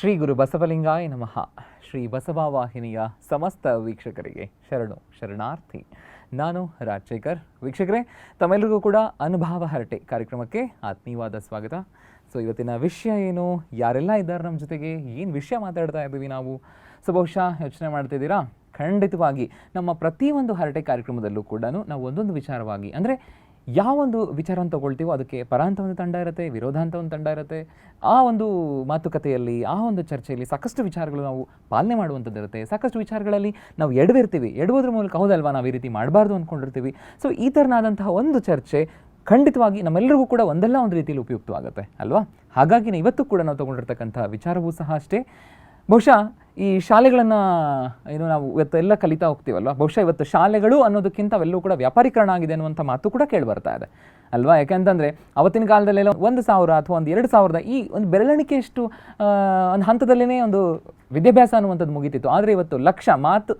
ಶ್ರೀ ಗುರು ಬಸವಲಿಂಗಾಯ ನಮಃ. ಶ್ರೀ ಬಸವ ವಾಹಿನಿಯ ಸಮಸ್ತ ವೀಕ್ಷಕರಿಗೆ ಶರಣು, ಶರಣಾರ್ಥಿ. ನಾನು ರಾಜಶೇಖರ್. ವೀಕ್ಷಕರೇ, ತಮ್ಮೆಲ್ಲರಿಗೂ ಕೂಡ ಅನುಭವ ಹರಟೆ ಕಾರ್ಯಕ್ರಮಕ್ಕೆ ಆತ್ಮೀಯವಾದ ಸ್ವಾಗತ. ಸೊ, ಇವತ್ತಿನ ವಿಷಯ ಏನು? ಯಾರೆಲ್ಲ ಇದ್ದಾರೆ ನಮ್ಮ ಜೊತೆಗೆ? ಏನು ವಿಷಯ ಮಾತಾಡ್ತಾ ಇದ್ದೀವಿ ನಾವು? ಸೊ, ಬಹುಶಃ ಯೋಚನೆ ಮಾಡ್ತಿದ್ದೀರಾ ಖಂಡಿತವಾಗಿ ನಮ್ಮ ಪ್ರತಿಯೊಂದು ಹರಟೆ ಕಾರ್ಯಕ್ರಮದಲ್ಲೂ ಕೂಡ ನಾವು ಒಂದೊಂದು ವಿಚಾರವಾಗಿ, ಅಂದರೆ ಯಾವೊಂದು ವಿಚಾರವನ್ನು ತಗೊಳ್ತೀವೋ ಅದಕ್ಕೆ ಪರ ಅಂತ ಒಂದು ತಂಡ ಇರುತ್ತೆ ವಿರೋಧ ಅಂತ ಒಂದು ತಂಡ ಇರುತ್ತೆ. ಆ ಒಂದು ಮಾತುಕತೆಯಲ್ಲಿ, ಆ ಒಂದು ಚರ್ಚೆಯಲ್ಲಿ ಸಾಕಷ್ಟು ವಿಚಾರಗಳು ನಾವು ಪಾಲನೆ ಮಾಡುವಂಥದ್ದು ಇರುತ್ತೆ. ಸಾಕಷ್ಟು ವಿಚಾರಗಳಲ್ಲಿ ನಾವು ಎಡವಿರ್ತೀವಿ. ಎಡುವುದ್ರ ಮೂಲಕ ಹೌದಲ್ವಾ ನಾವು ಈ ರೀತಿ ಮಾಡಬಾರ್ದು ಅಂದ್ಕೊಂಡಿರ್ತೀವಿ ಸೊ ಈ ಥರನಾದಂತಹ ಒಂದು ಚರ್ಚೆ ಖಂಡಿತವಾಗಿ ನಮ್ಮೆಲ್ಲರಿಗೂ ಕೂಡ ಒಂದಲ್ಲ ಒಂದು ರೀತಿಯಲ್ಲಿ ಉಪಯುಕ್ತವಾಗುತ್ತೆ, ಅಲ್ವಾ? ಹಾಗಾಗಿ ಇವತ್ತು ಕೂಡ ನಾವು ತಗೊಂಡಿರ್ತಕ್ಕಂಥ ವಿಚಾರವೂ ಸಹ ಅಷ್ಟೇ. ಬಹುಶಃ ಈ ಶಾಲೆಗಳನ್ನು ಏನು ನಾವು ಇವತ್ತು ಎಲ್ಲ ಕಲಿತಾ ಹೋಗ್ತೀವಲ್ವ? ಬಹುಶಃ ಇವತ್ತು ಶಾಲೆಗಳು ಅನ್ನೋದಕ್ಕಿಂತ ಅವೆಲ್ಲವೂ ಕೂಡ ವ್ಯಾಪಾರೀಕರಣ ಆಗಿದೆ ಅನ್ನುವಂಥ ಮಾತು ಕೂಡ ಕೇಳಿ ಬರ್ತಾ ಇದೆ. ಅಲ್ವಾ? ಯಾಕೆಂತಂದರೆ ಅವತ್ತಿನ ಕಾಲದಲ್ಲೆಲ್ಲ ಒಂದು ಸಾವಿರ ಅಥವಾ ಒಂದು ಎರಡು ಸಾವಿರದ ಈ ಒಂದು ಬೆರಳಿಕೆಯಷ್ಟು ಒಂದು ಹಂತದಲ್ಲೇ ಒಂದು ವಿದ್ಯಾಭ್ಯಾಸ ಅನ್ನುವಂಥದ್ದು ಮುಗೀತಿತ್ತು. ಆದರೆ ಇವತ್ತು ಲಕ್ಷ ಮಾತು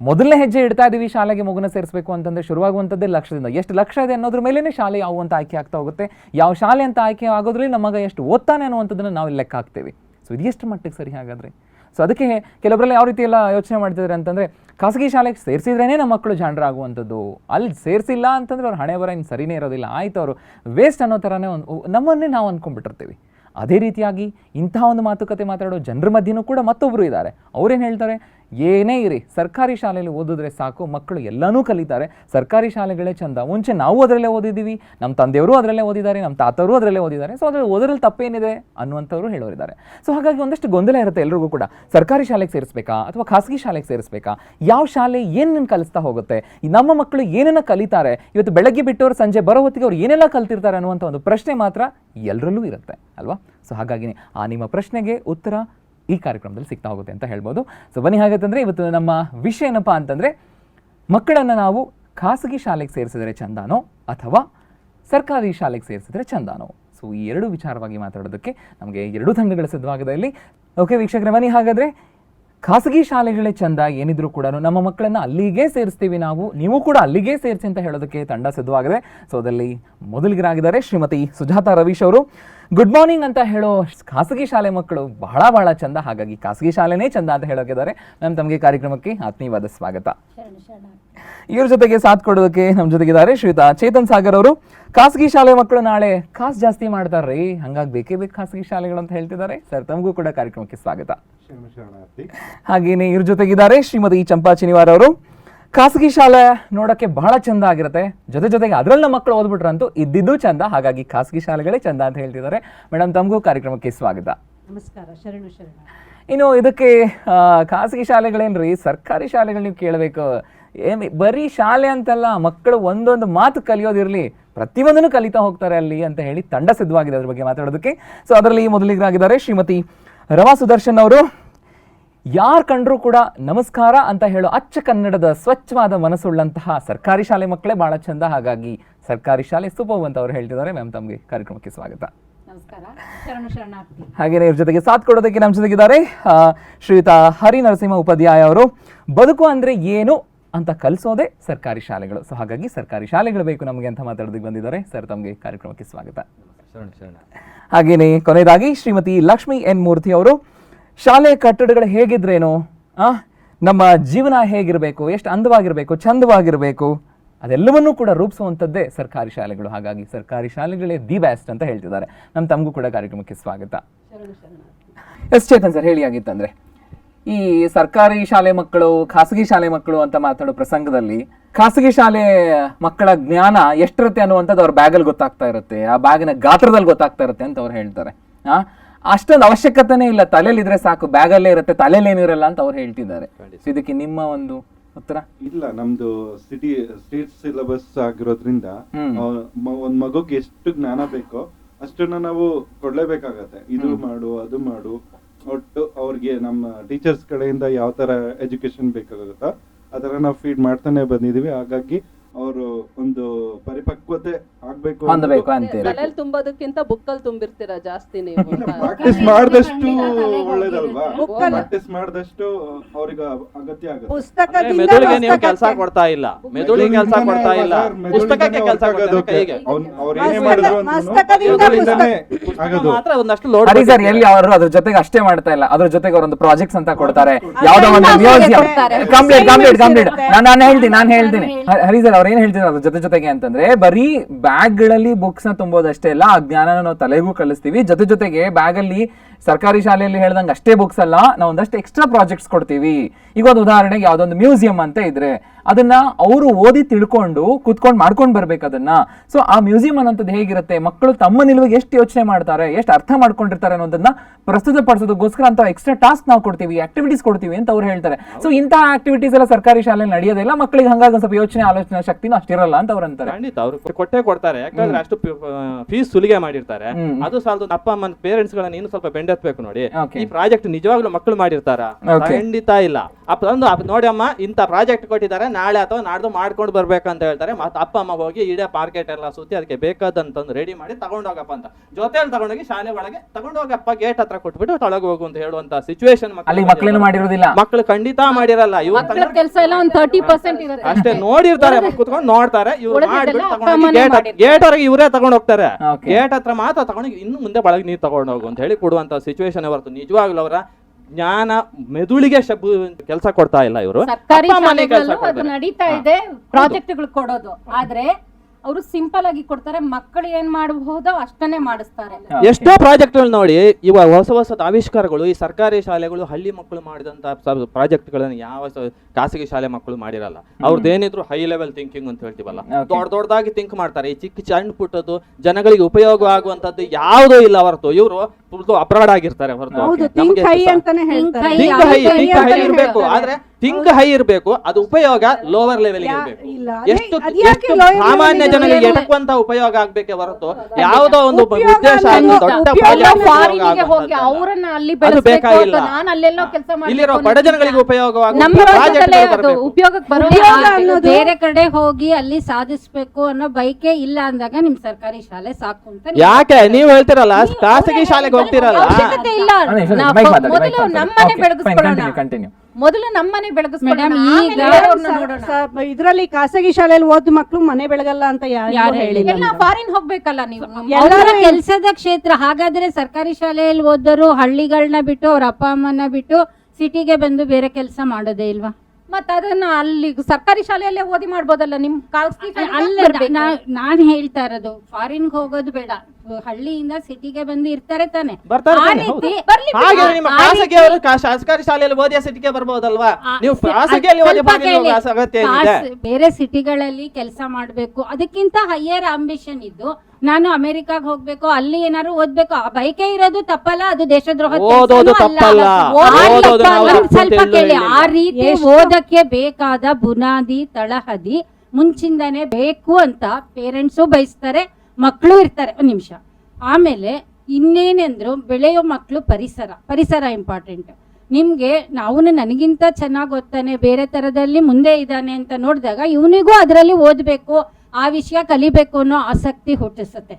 ಮೊದಲನೇ ಹೆಜ್ಜೆ ಇಡ್ತಾ ಇದೀವಿ ಶಾಲೆಗೆ ಮಗುನ ಸೇರಿಸಬೇಕು ಅಂತಂದ್ರೆ ಶುರುವಾಗುವಂಥದ್ದೇ ಲಕ್ಷದಿಂದ. ಎಷ್ಟು ಲಕ್ಷ ಇದೆ ಅನ್ನೋದ್ರ ಮೇಲೇ ಶಾಲೆ ಯಾವ ಅಂತ ಆಯ್ಕೆ ಆಗ್ತಾ ಹೋಗುತ್ತೆ. ಯಾವ ಶಾಲೆ ಅಂತ ಆಯ್ಕೆ ಆಗೋದ್ರಲ್ಲಿ ನಮ್ಮ ಮಗ ಎಷ್ಟು ಓದ್ತಾನೆ ಅನ್ನುವಂಥದ್ದನ್ನು ನಾವು ಲೆಕ್ಕ ಹಾಕ್ತೇವೆ. ಸೊ ಇದು ಎಷ್ಟು ಮಟ್ಟಿಗೆ ಸರಿ ಹಾಗಾದರೆ? ಸೊ ಅದಕ್ಕೆ ಕೆಲವರೆಲ್ಲ ಯಾವ ರೀತಿ ಎಲ್ಲ ಯೋಚನೆ ಮಾಡ್ತಿದ್ದಾರೆ ಅಂತಂದರೆ, ಖಾಸಗಿ ಶಾಲೆಗೆ ಸೇರಿಸಿದ್ರೇ ನಮ್ಮ ಮಕ್ಕಳು ಜಾಣರಾಗುವಂಥದ್ದು. ಅಲ್ಲಿ ಸೇರಿಸಿಲ್ಲ ಅಂತಂದ್ರೆ ಅವ್ರು ಹಣೆ ಬರ ಇನ್ನು ಸರಿನೇ ಇರೋದಿಲ್ಲ. ಆಯಿತು ಅವರು ವೇಸ್ಟ್ ಅನ್ನೋ ಥರನೇ ಒಂದು ನಮ್ಮನ್ನೇ ನಾವು ಅಂದ್ಕೊಂಡ್ಬಿಟ್ಟಿರ್ತೀವಿ ಅದೇ ರೀತಿಯಾಗಿ ಇಂತಹ ಒಂದು ಮಾತುಕತೆ ಮಾತಾಡೋ ಜನರ ಮಧ್ಯೆನೂ ಕೂಡ ಮತ್ತೊಬ್ಬರು ಇದ್ದಾರೆ. ಅವ್ರೇನು ಹೇಳ್ತಾರೆ? ಏನೇ ಇರಿ, ಸರ್ಕಾರಿ ಶಾಲೆಯಲ್ಲಿ ಓದಿದ್ರೆ ಸಾಕು, ಮಕ್ಕಳು ಎಲ್ಲನೂ ಕಲಿತಾರೆ. ಸರ್ಕಾರಿ ಶಾಲೆಗಳೇ ಚಂದ. ಮುಂಚೆ ನಾವು ಅದರಲ್ಲೇ ಓದಿದ್ದೀವಿ, ನಮ್ಮ ತಂದೆಯವರು ಅದರಲ್ಲೇ ಓದಿದ್ದಾರೆ, ನಮ್ಮ ತಾತವರು ಅದರಲ್ಲೇ ಓದಿದ್ದಾರೆ. ಸೊ ಅದರಲ್ಲಿ ಓದರಲ್ಲಿ ತಪ್ಪೇನಿದೆ ಅನ್ನುವಂಥವ್ರು ಹೇಳೋರಿದ್ದಾರೆ. ಸೊ ಹಾಗಾಗಿ ಒಂದಷ್ಟು ಗೊಂದಲ ಇರುತ್ತೆ ಎಲ್ರಿಗೂ ಕೂಡ. ಸರ್ಕಾರಿ ಶಾಲೆಗೆ ಸೇರಿಸ್ಬೇಕಾ ಅಥವಾ ಖಾಸಗಿ ಶಾಲೆಗೆ ಸೇರಿಸ್ಬೇಕಾ? ಯಾವ ಶಾಲೆ ಏನನ್ನು ಕಲಿಸ್ತಾ ಹೋಗುತ್ತೆ? ನಮ್ಮ ಮಕ್ಕಳು ಏನನ್ನ ಕಲಿತಾರೆ? ಇವತ್ತು ಬೆಳಗ್ಗೆ ಬಿಟ್ಟವರು ಸಂಜೆ ಬರೋ ಹೊತ್ತಿಗೆ ಅವ್ರು ಏನೆಲ್ಲ ಕಲ್ತಿರ್ತಾರೆ ಅನ್ನುವಂಥ ಒಂದು ಪ್ರಶ್ನೆ ಮಾತ್ರ ಎಲ್ಲರಲ್ಲೂ ಇರುತ್ತೆ, ಅಲ್ವಾ? ಸೊ ಹಾಗಾಗಿ ಆ ನಿಮ್ಮ ಪ್ರಶ್ನೆಗೆ ಉತ್ತರ ಈ ಕಾರ್ಯಕ್ರಮದಲ್ಲಿ ಸಿಗ್ತಾ ಹೋಗುತ್ತೆ ಅಂತ ಹೇಳ್ಬೋದು. ಸೊ ಬನ್ನಿ ಹಾಗಂತಂದರೆ ಇವತ್ತು ನಮ್ಮ ವಿಷಯ ಏನಪ್ಪ ಅಂತಂದರೆ ಮಕ್ಕಳನ್ನು ನಾವು ಖಾಸಗಿ ಶಾಲೆಗೆ ಸೇರಿಸಿದರೆ ಚಂದಾನೋ ಅಥವಾ ಸರ್ಕಾರಿ ಶಾಲೆಗೆ ಸೇರಿಸಿದ್ರೆ ಚಂದಾನೋ? ಸೊ ಈ ಎರಡು ವಿಚಾರವಾಗಿ ಮಾತಾಡೋದಕ್ಕೆ ನಮಗೆ ಎರಡು ತಂಡಗಳ ಸಿದ್ಧವಾಗಿದೆ ಇಲ್ಲಿ. ಓಕೆ ವೀಕ್ಷಕರ, ಬನ್ನಿ ಹಾಗಾದರೆ ಖಾಸಗಿ ಶಾಲೆಗಳೇ ಚಂದ ಏನಿದ್ರು ಕೂಡ ನಮ್ಮ ಮಕ್ಕಳನ್ನ ಅಲ್ಲಿಗೆ ಸೇರಿಸ್ತೀವಿ ನಾವು, ನೀವು ಕೂಡ ಅಲ್ಲಿಗೆ ಸೇರಿಸಿ ಅಂತ ಹೇಳೋದಕ್ಕೆ ತಂಡ ಸಿದ್ಧವಾಗಿದೆ. ಸೊ ಅದರಲ್ಲಿ ಮೊದಲಿಗರಾಗಿದ್ದಾರೆ ಶ್ರೀಮತಿ ಸುಜಾತ ರವೀಶ್ ಅವರು. ಗುಡ್ ಮಾರ್ನಿಂಗ್ ಅಂತ ಹೇಳೋ ಖಾಸಗಿ ಶಾಲೆ ಮಕ್ಕಳು ಬಹಳ ಬಹಳ ಚಂದ, ಹಾಗಾಗಿ ಖಾಸಗಿ ಶಾಲೆನೇ ಚಂದ ಅಂತ ಹೇಳೋಕಿದ್ದಾರೆ ಮ್ಯಾಮ್, ತಮಗೆ ಕಾರ್ಯಕ್ರಮಕ್ಕೆ ಆತ್ಮೀಯವಾದ ಸ್ವಾಗತ. ಇವ್ರ ಜೊತೆಗೆ ಸಾಥ್ ಕೊಡೋದಕ್ಕೆ ನಮ್ಮ ಜೊತೆಗಿದ್ದಾರೆ ಶ್ರೀತಾ ಚೇತನ್ ಸಾಗರ್ ಅವರು ಖಾಸಗಿ ಶಾಲೆ ಮಕ್ಕಳು ನಾಳೆ ಕಾಸು ಜಾಸ್ತಿ ಮಾಡ್ತಾರ್ರಿ. ಹಂಗಾಗಿ ಬೇಕೇ ಬೇಕು ಖಾಸಗಿ ಶಾಲೆಗಳು ಅಂತ ಹೇಳ್ತಿದ್ದಾರೆ. ಸರ್ ತಮಗೂ ಕೂಡ ಕಾರ್ಯಕ್ರಮಕ್ಕೆ ಸ್ವಾಗತ. ಹಾಗೇನೆ ಇವ್ರ ಜೊತೆಗಿದ್ದಾರೆ ಶ್ರೀಮತಿ ಚಂಪಾ ಚಿನಿವಾರ್ ಅವರು. ಖಾಸಗಿ ಶಾಲೆ ನೋಡಕ್ಕೆ ಬಹಳ ಚಂದ ಆಗಿರುತ್ತೆ. ಜೊತೆ ಜೊತೆಗೆ ಅದ್ರಲ್ಲಿ ನಮ್ಮ ಮಕ್ಕಳು ಓದ್ಬಿಟ್ರಂತೂ ಇದ್ದಿದ್ದು ಚಂದ. ಹಾಗಾಗಿ ಖಾಸಗಿ ಶಾಲೆಗಳೇ ಚಂದ ಅಂತ ಹೇಳ್ತಿದ್ದಾರೆ. ಮೇಡಮ್ ತಮಗೂ ಕಾರ್ಯಕ್ರಮಕ್ಕೆ ಸ್ವಾಗತ. ನಮಸ್ಕಾರ. ಶರಣು ಶರಣ. ಇನ್ನು ಇದಕ್ಕೆ ಆ, ಖಾಸಗಿ ಶಾಲೆಗಳೇನ್ರಿ? ಸರ್ಕಾರಿ ಶಾಲೆಗಳು ನೀವು ಕೇಳಬೇಕು. ಏನ್ ಬರೀ ಶಾಲೆ ಅಂತಲ್ಲ ಮಕ್ಕಳು ಒಂದೊಂದು ಮಾತು ಕಲಿಯೋದಿರಲಿ ಪ್ರತಿಯೊಂದನ್ನು ಕಲಿತಾ ಹೋಗ್ತಾರೆ ಅಲ್ಲಿ ಅಂತ ಹೇಳಿ ತಂಡ ಸಿದ್ಧವಾಗಿದೆ ಅದ್ರ ಬಗ್ಗೆ ಮಾತಾಡೋದಕ್ಕೆ. ಸೊ ಅದರಲ್ಲಿ ಮೊದಲಿಗರಾಗಿದ್ದಾರೆ ಶ್ರೀಮತಿ ರವಾ ಸುದರ್ಶನ್ ಅವರು. ಯಾರು ಕಂಡ್ರೂ ಕೂಡ ನಮಸ್ಕಾರ ಅಂತ ಹೇಳೋ ಅಚ್ಚ ಕನ್ನಡದ ಸ್ವಚ್ಛವಾದ ಮನಸ್ಸುಳ್ಳಂತಹ ಸರ್ಕಾರಿ ಶಾಲೆ ಮಕ್ಕಳೇ ಬಹಳ ಚಂದ. ಹಾಗಾಗಿ ಸರ್ಕಾರಿ ಶಾಲೆ ಸುಭವ್ ಅಂತ ಅವರು ಹೇಳ್ತಿದ್ದಾರೆ. ಮ್ಯಾಮ್ ತಮಗೆ ಕಾರ್ಯಕ್ರಮಕ್ಕೆ ಸ್ವಾಗತ. ಹಾಗೇನೆ ಇವ್ರ ಜೊತೆಗೆ ಸಾಥ್ ಕೊಡೋದಕ್ಕೆ ನಮ್ಮ ಜೊತೆಗಿದ್ದಾರೆ ಶ್ರೀಯುತ ಹರಿ ನರಸಿಂಹ ಉಪಾಧ್ಯಾಯ ಅವರು. ಬದುಕು ಅಂದ್ರೆ ಏನು? ಅಂತ ಕಲಿಸೋದೇ ಸರ್ಕಾರಿ ಶಾಲೆಗಳು. ಸೊ ಹಾಗಾಗಿ ಸರ್ಕಾರಿ ಶಾಲೆಗಳು ಬೇಕು ನಮಗೆ ಅಂತ ಮಾತಾಡೋದಕ್ಕೆ ಬಂದಿದ್ದಾರೆ. ಸರ್ ತಮಗೆ ಕಾರ್ಯಕ್ರಮಕ್ಕೆ ಸ್ವಾಗತ. ಶರಣ ಶರಣ. ಹಾಗೇನೆ ಕೊನೆಯದಾಗಿ ಶ್ರೀಮತಿ ಲಕ್ಷ್ಮಿ ಎನ್ ಮೂರ್ತಿ ಅವರು ಶಾಲೆ ಕಟ್ಟಡಗಳು ಹೇಗಿದ್ರೇನು? ಆ ನಮ್ಮ ಜೀವನ ಹೇಗಿರಬೇಕು? ಎಷ್ಟು ಅಂದವಾಗಿರಬೇಕು? ಚಂದವಾಗಿರಬೇಕು? ಅದೆಲ್ಲವನ್ನೂ ಕೂಡ ರೂಪಿಸುವಂಥದ್ದೇ ಸರ್ಕಾರಿ ಶಾಲೆಗಳು. ಹಾಗಾಗಿ ಸರ್ಕಾರಿ ಶಾಲೆಗಳೇ ದಿ ಬೆಸ್ಟ್ ಅಂತ ಹೇಳ್ತಿದ್ದಾರೆ. ನಮ್ಮ ತಮಗೂ ಕೂಡ ಕಾರ್ಯಕ್ರಮಕ್ಕೆ ಸ್ವಾಗತ. ಎಸ್ ಚೇತನ್ ಸರ್ ಹೇಳಿ ಆಗಿತ್ತಂದ್ರೆ ಈ ಸರ್ಕಾರಿ ಶಾಲೆ ಮಕ್ಕಳು ಖಾಸಗಿ ಶಾಲೆ ಮಕ್ಕಳು ಅಂತ ಮಾತಾಡೋ ಪ್ರಸಂಗದಲ್ಲಿ ಖಾಸಗಿ ಶಾಲೆ ಮಕ್ಕಳ ಜ್ಞಾನ ಎಷ್ಟಿರುತ್ತೆ ಅನ್ನುವಂಥದ್ದು ಅವ್ರ ಬ್ಯಾಗಲ್ಲಿ ಗೊತ್ತಾಗ್ತಾ ಇರುತ್ತೆ. ಆ ಬ್ಯಾಗಿನ ಗಾತ್ರದಲ್ಲಿ ಗೊತ್ತಾಗ್ತಾ ಇರುತ್ತೆ ಅಂತ ಅವ್ರು ಹೇಳ್ತಾರೆ. ಆ ಅಷ್ಟೊಂದು ಅವಶ್ಯಕತೆನೇ ಇಲ್ಲ. ತಲೆಯಲ್ಲಿ ಇದ್ರೆ ಸಾಕು ಬ್ಯಾಗಲ್ಲೇ ಇರುತ್ತೆ ತಲೆಯಲ್ಲಿ ಏನಿರಲ್ಲ ಅಂತ ಅವ್ರು ಹೇಳ್ತಿದ್ದಾರೆ. ಇದಕ್ಕೆ ನಿಮ್ಮ ಒಂದು ಉತ್ತರ? ಇಲ್ಲ ನಮ್ದು ಸಿಟಿ ಸ್ಟೇಟ್ ಸಿಲೆಬಸ್ ಆಗಿರೋದ್ರಿಂದ ಒಂದ್ ಮಗುಗೆ ಎಷ್ಟು ಜ್ಞಾನ ಬೇಕೋ ಅಷ್ಟನ್ನ ನಾವು ಕೊಡ್ಲೇಬೇಕಾಗತ್ತೆ. ಇದು ಮಾಡು ಅದು ಮಾಡು. ಒಟ್ಟು ಅವ್ರಿಗೆ ನಮ್ಮ ಟೀಚರ್ಸ್ ಕಡೆಯಿಂದ ಯಾವ ತರ ಎಜುಕೇಶನ್ ಬೇಕಾಗುತ್ತೋ ಅದರ ನಾವು ಫೀಡ್ ಮಾಡ್ತಾನೆ ಬಂದಿದೀವಿ. ಹಾಗಾಗಿ ಅವರು ಒಂದು ಪರಿಪಕ್ವತೆ ಆಗ್ಬೇಕು ಹೊಂದಬೇಕು ಅಂತೀರಾ? ತಲೆಯಲ್ಲಿ ತುಂಬೋದಕ್ಕಿಂತ ಬುಕ್ಕಲ್ಲಿ ತುಂಬಿರ್ತೀರಾ ಜಾಸ್ತಿ ನೀವು? ಪ್ರಾಕ್ಟೀಸ್ ಮಾಡಿದಷ್ಟು ಒಳ್ಳೇದಲ್ವಾ? ಬುಕ್ಕಲ್ಲಿ- ಪ್ರಾಕ್ಟೀಸ್ ಮಾಡಿದಷ್ಟು ಅವ್ರಿಗೆ ಅಗತ್ಯ ಆಗುತ್ತೆ. ಪುಸ್ತಕದಿಂದ ಮೆದುಳಿಗೆ ನೀವು ಪುಸ್ತಕಕ್ಕೆ. ಕೆಲಸ ಕೊಡ್ತಾ ಇಲ್ಲ. ಮೆದುಳಿಗೆ ಕೆಲಸ ಕೊಡ್ತಾ ಇಲ್ಲ. ಪುಸ್ತಕಕ್ಕೆ ಕೆಲಸ ಕೊಡ್ತಾ ಕೈಗೆ ಅವ್ರು ಏನೇ ಮಸ್ತಕ- ಮಾಡಿದ್ರು ಮಸ್ತಕದಿಂದ ಮೆದುಳಿಂದಾನೇ ಪುಸ್ತಕ ಆಗೋದು. ಮಾತ್ರ ಒಂದಷ್ಟು ಲೋಡ್ ಹರಿ ಸರ್ ಎಲ್ಲಿ ಅವರು ಅದ್ರ ಜೊತೆಗೆ ಅಷ್ಟೇ ಮಾಡ್ತಾ ಇಲ್ಲ. ಅದ್ರ ಜೊತೆಗೆ ಅವರೊಂದು ಪ್ರಾಜೆಕ್ಟ್ಸ್ ಅಂತ ಕೊಡ್ತಾರೆ. ಯಾವ್ದೋ ಒಂದು ಅದ್ರಿಂದ ಮ್ಯೂಸಿಯಂ. ಕೊಡ್ತಾರೆ. ಕಂಪ್ಲೀಟ್ ಕಂಪ್ಲೀಟ್ ಕಂಪ್ಲೀಟ್ ನಾನು ನಾನು ಹೇಳ್ತೀನಿ ನಾನು ಹೇಳ್ತೀನಿ. ಹರಿ ಸರ್ ಅವ್ರು ಏನ್ ಹೇಳ್ತಿದ್ರು ಅದ್ರ ಜೊತೆ ಜೊತೆಗೆ ಅಂತಂದ್ರೆ, ಬರೀ ಬ್ಯಾಗ್ಗಳಲ್ಲಿ ಬುಕ್ಸ್ನ ತುಂಬೋದಷ್ಟೇ ಅಲ್ಲ, ಆ ಜ್ಞಾನನ ನಾವು ತಲೆಗೂ ಕಲಿಸ್ತೀವಿ. ಜೊತೆ ಜೊತೆಗೆ ಬ್ಯಾಗ್ ಅಲ್ಲಿ ಸರ್ಕಾರಿ ಶಾಲೆಯಲ್ಲಿ ಹೇಳ್ದಂಗೆ ಅಷ್ಟೇ ಬುಕ್ಸ್ ಅಲ್ಲ, ನಾವು ಒಂದಷ್ಟು ಎಕ್ಸ್ಟ್ರಾ ಪ್ರಾಜೆಕ್ಟ್ಸ್ ಕೊಡ್ತೀವಿ. ಈಗ ಒಂದು ಉದಾಹರಣೆಗೆ ಯಾವ್ದೊಂದು ಮ್ಯೂಸಿಯಂ ಅಂತ ಇದ್ರೆ ಅದನ್ನ ಅವರು ಓದಿ ತಿಳ್ಕೊಂಡು ಕುತ್ಕೊಂಡು ಮಾಡ್ಕೊಂಡು ಬರ್ಬೇಕು ಅದನ್ನ. ಸೊ ಆ ಮ್ಯೂಸಿಯಂ ಅನ್ನೋಂಥದ್ದು ಹೇಗಿರುತ್ತೆ? ಮಕ್ಕಳು ತಮ್ಮ ನಿಲುವಿಗೆ ಎಷ್ಟು ಯೋಚನೆ ಮಾಡ್ತಾರೆ ಎಷ್ಟು ಅರ್ಥ ಮಾಡ್ಕೊಂಡಿರ್ತಾರೆ ಅನ್ನೋದನ್ನ ಪ್ರಸ್ತುತ ಪಡಿಸೋದಕ್ಕೋಸ್ಕರ ಅಂತ ಎಕ್ಸ್ಟ್ರಾ ಟಾಸ್ಕ್ ನಾವು ಕೊಡ್ತೀವಿ ಆಕ್ಟಿವಿಟೀಸ್ ಕೊಡ್ತೀವಿ ಅಂತ ಅವ್ರು ಹೇಳ್ತಾರೆ. ಸೊ ಇಂತಹ ಆಕ್ಟಿವಿಟೀಸ್ ಎಲ್ಲ ಸರ್ಕಾರಿ ಶಾಲೆಯಲ್ಲಿ ನಡೆಯೋದಿಲ್ಲ ಮಕ್ಕಳಿಗೆ ಹಂಗಾಗಿ ಸ್ವಲ್ಪ ಯೋಚನೆ ಆಲೋಚನೆ ಶಕ್ತಿನೂ ಅಷ್ಟಿರಲ್ಲ ಅಂತ ಅವ್ರು ಅಂತಾರೆ. ಖಂಡಿತ ಅವ್ರು ಕೊಟ್ಟೆ ಕೊಡ್ತಾರೆ. ಯಾಕಂದ್ರೆ ಅಷ್ಟು ಫೀಸ್ ಸುಲಿಗೆ ಮಾಡಿರ್ತಾರೆ. ಅದು ಸಾಲದು ಅಪ್ಪ ಅಮ್ಮನ ಪೇರೆಂಟ್ಸ್ ಗಳನ್ನ ಇನ್ನು ಸ್ವಲ್ಪ ಬೆಂಡೆತ್ಬೇಕು ನೋಡಿ. ಈ ಪ್ರಾಜೆಕ್ಟ್ ನಿಜವಾಗ್ಲೂ ಮಕ್ಕಳು ಮಾಡಿರ್ತಾರ. ಖಂಡಿತ ಇಲ್ಲ. ಅಪ್ಪ ಒಂದು ಅಪ್ಪ ನೋಡಿ ಅಮ್ಮ ಇಂಥ ಪ್ರಾಜೆಕ್ಟ್ ಕೊಟ್ಟಿದ್ದಾರೆ ನಾಳೆ ಅಥವಾ ನಾಡ್ದು ಮಾಡ್ಕೊಂಡು ಬರ್ಬೇಕಂತ ಹೇಳ್ತಾರೆ. ಮತ್ತೆ ಅಪ್ಪ ಅಮ್ಮ ಹೋಗಿ ಇಡೇ ಮಾರ್ಕೆಟ್ ಎಲ್ಲ ಸುತ್ತಿ ಅದಕ್ಕೆ ಬೇಕಾದಂತಂದು ರೆಡಿ ಮಾಡಿ ತಗೊಂಡೋಗಪ್ಪ ಅಂತ. ಜೊತೆಯಲ್ಲಿ ತಗೊಂಡೋಗಿ ಶಾಲೆ ಒಳಗೆ ತಗೊಂಡೋಗಪ್ಪ ಗೇಟ್ ಹತ್ರ ಕೊಟ್ಬಿಟ್ಟು ಒಳಗೆ ಹೋಗು ಅಂತ ಹೇಳುವಂತ ಸಿಚುವೇಶನ್ ಅಲ್ಲಿ ಮಕ್ಕಳೇನು ಮಾಡಿರೋದಿಲ್ಲ. ಮಕ್ಕಳು ಖಂಡಿತ ಮಾಡಿರಲ್ಲ. ಇವ್ರು ಮಕ್ಕಳ ಕೆಲಸ ಎಲ್ಲ ಒಂದ್ ತರ್ಟಿ ಪರ್ಸೆಂಟ್ ಇರುತ್ತೆ. ಅಷ್ಟೇ ನೋಡಿರ್ತಾರೆ ಕುತ್ಕೊಂಡು ನೋಡ್ತಾರೆ. ಇವ್ರು ಮಾಡ್ಬಿಟ್ಟು ತಗೊಂಡೋಗಿ ಗೇಟ್ ಹೊರಗೆ ಗೇಟ್ ವರೆಗೆ ಇವರೇ ತಗೊಂಡ್ ಹೋಗ್ತಾರೆ. ಗೇಟ್ ಹತ್ರ ಮಾತ್ರ ತಗೊಂಡು ಇನ್ನು ಮುಂದೆ ಬಳಗ ನೀರು ತಗೊಂಡು ಹೋಗು ಅಂತ ಹೇಳಿ ಕೊಡುವಂತ ಸಿಚುವೇಶನ್ ಹೊರತು. ನಿಜವಾಗ್ಲೂ ಅವರ ಜ್ಞಾನ ಮೆದುಳಿಗೆ ಶಬ್ ಕೆಲಸ ಕೊಡ್ತಾ ಇಲ್ಲ ಇವರು. ಸರ್ಕಾರಿ ಅಪ್ಪ ಶಾಲೆಗಳಲ್ಲೂ ಅದು ನಡೀತಾ ಇದೆ ಪ್ರಾಜೆಕ್ಟ್ಗಳು ಕೊಡೋದು. ಆದ್ರೆ ಅವರು ಸಿಂಪಲ್ ಆಗಿ ಕೊಡ್ತಾರೆ ಮಕ್ಕಳು ಏನ್ ಮಾಡಬಹುದೋ ಅಷ್ಟನ್ನೇ ಮಾಡಿಸ್ತಾರೆ. ಎಷ್ಟೋ ಪ್ರಾಜೆಕ್ಟ್ ನೋಡಿ ಇವಾಗ ಹೊಸ ಹೊಸ ಆವಿಷ್ಕಾರಗಳು ಈ ಸರ್ಕಾರಿ ಶಾಲೆಗಳು ಹಳ್ಳಿ ಮಕ್ಕಳು ಮಾಡಿದಂತ ಪ್ರಾಜೆಕ್ಟ್ ಗಳನ್ನ ಯಾವ ಖಾಸಗಿ ಶಾಲೆ ಮಕ್ಕಳು ಮಾಡಿರಲ್ಲ. ಅವ್ರದ್ದೇನಿದ್ರು ಹೈ ಲೆವೆಲ್ ಥಿಂಕಿಂಗ್ ಅಂತ ಹೇಳ್ತೀವಲ್ಲ. ದೊಡ್ಡ ದೊಡ್ಡದಾಗಿ ಥಿಂಕ್ ಮಾಡ್ತಾರೆ. ಈ ಚಿಕ್ಕ ಸಣ್ಣ ಪುಟ್ಟದ್ದು ಜನಗಳಿಗೆ ಉಪಯೋಗ ಆಗುವಂತದ್ದು ಯಾವುದೂ ಇಲ್ಲ ಹೊರತು. ಇವರು ಅಪ್ರಾಡ್ ಆಗಿರ್ತಾರೆ ಹೊರತು ಇರಬೇಕು. ಆದ್ರೆ ಥಿಂಕ್ ಹೈ ಇರಬೇಕು ಅದು ಉಪಯೋಗ ಲೋವರ್ ಲೆವೆಲ್ ಇರಬೇಕು. ಎಷ್ಟು ಎಷ್ಟು ಸಾಮಾನ್ಯ ಜನರಿಗೆ ಎಟಕುವಂತ ಉಪಯೋಗ ಆಗ್ಬೇಕೆ ಹೊರತು ಯಾವುದೋ ಒಂದು ಉದ್ದೇಶ ದೊಡ್ಡ ಬೇಕಾಗಿಲ್ಲ. ನಾನು ಅಲ್ಲೆಲ್ಲೋ ಕೆಲಸ ಇಲ್ಲಿರೋ ಬಡ ಜನಗಳಿಗೆ ಅನ್ನೋದು- ಬೇರೆ ಕಡೆ ಹೋಗಿ ಅಲ್ಲಿ ಸಾಧಿಸ್ಬೇಕು ಅನ್ನೋ ಬೈಕೆ ಇಲ್ಲ ಅಂದಾಗ ನಿಮ್ ಸರ್ಕಾರಿ ಶಾಲೆ ಸಾಕು ಅಂತ ಯಾಕೆ? ನೀವು ಹೇಳ್ತಿರಲ್ಲ ಖಾಸಗಿ ಶಾಲೆಗೆ ಹೋಗ್ತಿರಲ್ಲ ಅವಶ್ಯಕತೆ ಇಲ್ಲ. ನಾವು ಮೊದಲು. ನಮ್ಮನೆ ಬೆಳಗಿಸ್ಕೊಳ್ಳೋಣ. ಮೊದಲು ನಮ್ಮನೆ ಬೆಳಗಿಸ್ಕೊಳ್ಳೋಣ. ಈಗ ಇದ್ರಲ್ಲಿ ಖಾಸಗಿ ಶಾಲೆಯಲ್ಲಿ ಓದ್ ಮಕ್ಕಳು ಮನೆ ಬೆಳಗಲ್ಲ ಅಂತ ಯಾರು ಹೇಳಿಲ್ಲ ಎಲ್ಲ ಫಾರಿನ್ ಹೋಗ್ಬೇಕಲ್ಲ ನೀವು. ಎಲ್ಲರ ಕೆಲಸದ ಕ್ಷೇತ್ರ. ಹಾಗಾದ್ರೆ ಸರ್ಕಾರಿ ಶಾಲೆಯಲ್ಲಿ ಓದೋರು ಹಳ್ಳಿಗಳನ್ನ ಬಿಟ್ಟು ಅವ್ರ ಅಪ್ಪ ಅಮ್ಮನ ಬಿಟ್ಟು ಸಿಟಿಗೆ ಬಂದು ಬೇರೆ ಕೆಲಸ ಮಾಡೋದೇ ಇಲ್ವಾ? ಮತ್ತೆ ಅದನ್ನ ಅಲ್ಲಿ ಸರ್ಕಾರಿ ಶಾಲೆಯಲ್ಲೇ ಓದಿ ಮಾಡ್ಬೋದಲ್ಲ ನಿಮ್? ಖಾಸಗಿ ಅಲ್ಲ. ನಾನ್ ಹೇಳ್ತಾ ಇರೋದು ಫಾರಿನ್ಗೆ ಹೋಗೋದು ಬೇಡ. ಹಳ್ಳಿಯಿಂದ ಸಿಟಿಗೆ ಬಂದು ಇರ್ತಾರೆ ತಾನೆ ಬರ್ತಾರೆ ಆ ತಾನೆ, ಹೌದು. ರೀತಿ- ಬರ್ಲಿ ಬಿಡಿ. ಹಾಗೆ ನಿಮ್ಮ ಆ ಖಾಸಗಿ ರೀತಿ- ಅವರು ಸರ್ಕಾರಿ ಶಾಲೆಯಲ್ಲಿ ಓದಿಯ ಸಿಟಿಗೆ ಬರ್ಬೋದಲ್ವಾ ಆ, ನೀವು ಸಿ- ಖಾಸಗಿಯಲ್ಲಿ ಓದಿ ಸ್ವಲ್ಪ ಭಾಗಿಗೆ ಕೇಳಿ. ಅಗತ್ಯ ಏನಿದೆ ಕಾಸು- ಬೇರೆ ಸಿಟಿಗಳಲ್ಲಿ ಕೆಲಸ ಮಾಡಬೇಕು ಅದಕ್ಕಿಂತ ಹೈಯರ್ ಅಂಬಿಷನ್ ಇದ್ದು ನಾನು ಅಮೆರಿಕಾಗ್ ಹೋಗ್ಬೇಕು ಅಲ್ಲಿ ಏನಾದ್ರು ಓದ್ಬೇಕು ಆ ಬೈಕೆ ಇರೋದು ತಪ್ಪಲ್ಲ ಅದು ದೇಶದ್ರೋಹ ಓದೋದು ಅಲ್ಲ. ತಪ್ಪಲ್ಲ. ಓದೋದು ಓದೋದು ತಪ್ಪಲ್ಲ. ತಪ್ಪು ಅಂತ ಸ್ವಲ್ಪ ಕೇಳಿ ಹೇಳಿಲ್ಲ. ಆ ರೀತಿ ಓದಕ್ಕೆ ಬೇಕಾದ ಬುನಾದಿ ತಳಹದಿ ಮುಂಚಿಂದಾನೆ ಬೇಕು ಅಂತ ಪೇರೆಂಟ್ಸು ಬಯಸ್ತಾರೆ ಮಕ್ಕಳು ಇರ್ತಾರೆ. ಒಂದು ನಿಮಿಷ. ಆಮೇಲೆ ಇನ್ನೇನೆಂದ್ರು ಬೆಳೆಯೋ ಮಕ್ಕಳು ಪರಿಸರ. ಪರಿಸರ ಇಂಪಾರ್ಟೆಂಟ್ ನಿಮಗೆ ಅವನು ನನಗಿಂತ ಚೆನ್ನಾಗಿ ಓದ್ತಾನೆ, ಬೇರೆ ತರದಲ್ಲಿ ಮುಂದೆ ಇದ್ದಾನೆ ಅಂತ ನೋಡಿದಾಗ ಇವನಿಗೂ ಅದರಲ್ಲಿ ಓದಬೇಕು, ಆ ವಿಷಯ ಕಲಿಬೇಕು ಅನ್ನೋ ಆಸಕ್ತಿ ಹುಟ್ಟಿಸುತ್ತೆ.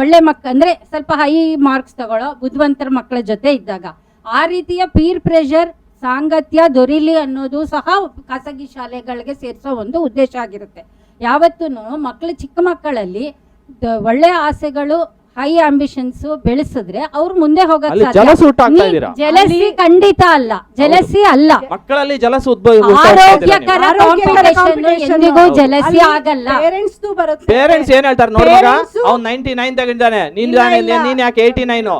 ಒಳ್ಳೆ ಮಕ್, ಅಂದ್ರೆ ಸ್ವಲ್ಪ ಹೈ ಮಾರ್ಕ್ಸ್ ತಗೊಳ್ಳೋ ಬುದ್ಧಿವಂತರ ಮಕ್ಕಳ ಜೊತೆ ಇದ್ದಾಗ. ಆ ರೀತಿಯ ಪೀರ್ ಪ್ರೆಷರ್ ಸಾಂಗತ್ಯ, ದೊರಿಲಿ ಅನ್ನೋದು ಸಹ ಖಾಸಗಿ ಶಾಲೆಗಳಿಗೆ ಸೇರಿಸೋ ಒಂದು ಉದ್ದೇಶ ಆಗಿರುತ್ತೆ. ಯಾವತ್ತೂ ಮಕ್ಕಳು ಚಿಕ್ಕ ಮಕ್ಕಳಲ್ಲಿ ದ- ಒಳ್ಳೆ ಆಸೆಗಳು ಹೈ ಆಂಬಿಷನ್ಸ್ ಬೆಳೆಸಿದ್ರೆ ಅವ್ರು ಮುಂದೆ ಹೋಗಕ್ಕೆ ಸಾಧ್ಯ. ಜಲಸು ಖಂಡಿತ ಅಲ್ಲ ಜಲಸಿ ಅಲ್ಲ. ಮಕ್ಕಳಲ್ಲಿ ಜಲಸ ಉದ್ಭವ ಆರೋಗ್ಯಕರ ಕಾಂಪಿಟೇಷನ್. ಎಂದಿಗೂ ಜಲಸಿ ಆಗಲ್ಲ. ಪೇರೆಂಟ್ಸ್ ಬರುತ್ತೆ. ಪೇರೆಂಟ್ಸ್ ಏನ್ ಹೇಳ್ತಾರೆ ನೋಡಿ ಅವ್ನ್ ನೈನ್ ತಗೊಂಡಿದ್ದಾನೆ ನೀನ್ ಯಾಕೆ ಏಯ್ಟಿ ನೈನ್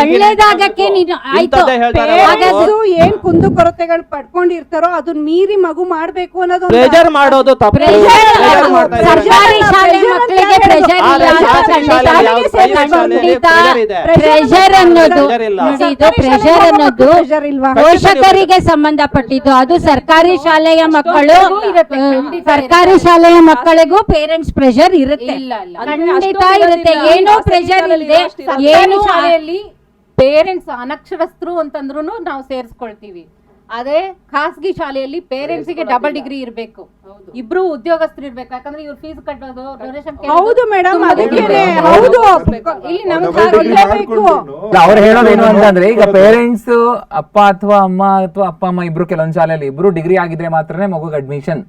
ಒಳ್ಳೇದಾಗಕ್ಕೆ ನೀನು ಆಯ್ತು. Parents ಏನ್ ಕುಂದು ಕೊರತೆಗಳು ಪಡ್ಕೊಂಡಿರ್ತಾರೋ ಅದನ್ನ ಮೀರಿ ಮಗು ಮಾಡ್ಬೇಕು ಅನ್ನೋದು ಪ್ರೆಜರ್ ಮಾಡೋದು ತಪ್ಪು. ಸರ್ಕಾರಿ ಶಾಲೆ ಮಕ್ಕಳಿಗೆ ಪ್ರೆಷರ್. ಪ್ರೆಷರ್ ಅನ್ನೋದು ಇದು ಪ್ರೆಷರ್ ಅನ್ನೋದು? ಪೋಷಕರಿಗೆ ಸಂಬಂಧಪಟ್ಟಿದ್ದು ಅದು ಸರ್ಕಾರಿ ಶಾಲೆಯ ಮಕ್ಕಳು ಸರ್ಕಾರಿ ಶಾಲೆಯ ಮಕ್ಕಳಿಗೂ ಪೇರೆಂಟ್ಸ್ ಪ್ರೆಷರ್ ಇರುತ್ತೆ. ಖಂಡಿತ ಇರುತ್ತೆ. ಏನೋ ಪ್ರೆಷರ್ ಇಲ್ಲದೆ ಏನು ಶಾಲೆಯಲ್ಲಿ ಪೇರೆಂಟ್ಸ್ ಅನಕ್ಷರಸ್ಥರು ಅಂತಂದ್ರು ನಾವು ಸೇರಿಸ್ಕೊಳ್ತೀವಿ. ಅದೇ ಖಾಸಗಿ ಶಾಲೆಯಲ್ಲಿ ಪೇರೆಂಟ್ಸ್ಗೆ ಡಬಲ್ ಡಿಗ್ರಿ ಇರಬೇಕು. ಇಬ್ರು ಉದ್ಯೋಗಸ್ಥರು ಇರ್ಬೇಕು. ಯಾಕಂದ್ರೆ ಇವ್ರು ಫೀಸ್ ಕಟ್ಟೋದು ಡೊನೇಷನ್ ಹೌದು ಮೇಡಮ್ ಹೌದು. ಇಲ್ಲಿ ಅವ್ರು ಹೇಳೋದೇನು ಅಂತಂದ್ರೆ ಈಗ ಪೇರೆಂಟ್ಸ್ ಅಪ್ಪ ಅಥವಾ ಅಮ್ಮ ಅಥವಾ ಅಪ್ಪ ಅಮ್ಮ ಇಬ್ರು ಕೆಲವೊಂದು ಶಾಲೆಯಲ್ಲಿ ಇಬ್ರು ಡಿಗ್ರಿ ಆಗಿದ್ರೆ ಮಾತ್ರನೇ ಮಗುಗೆ ಅಡ್ಮಿಷನ್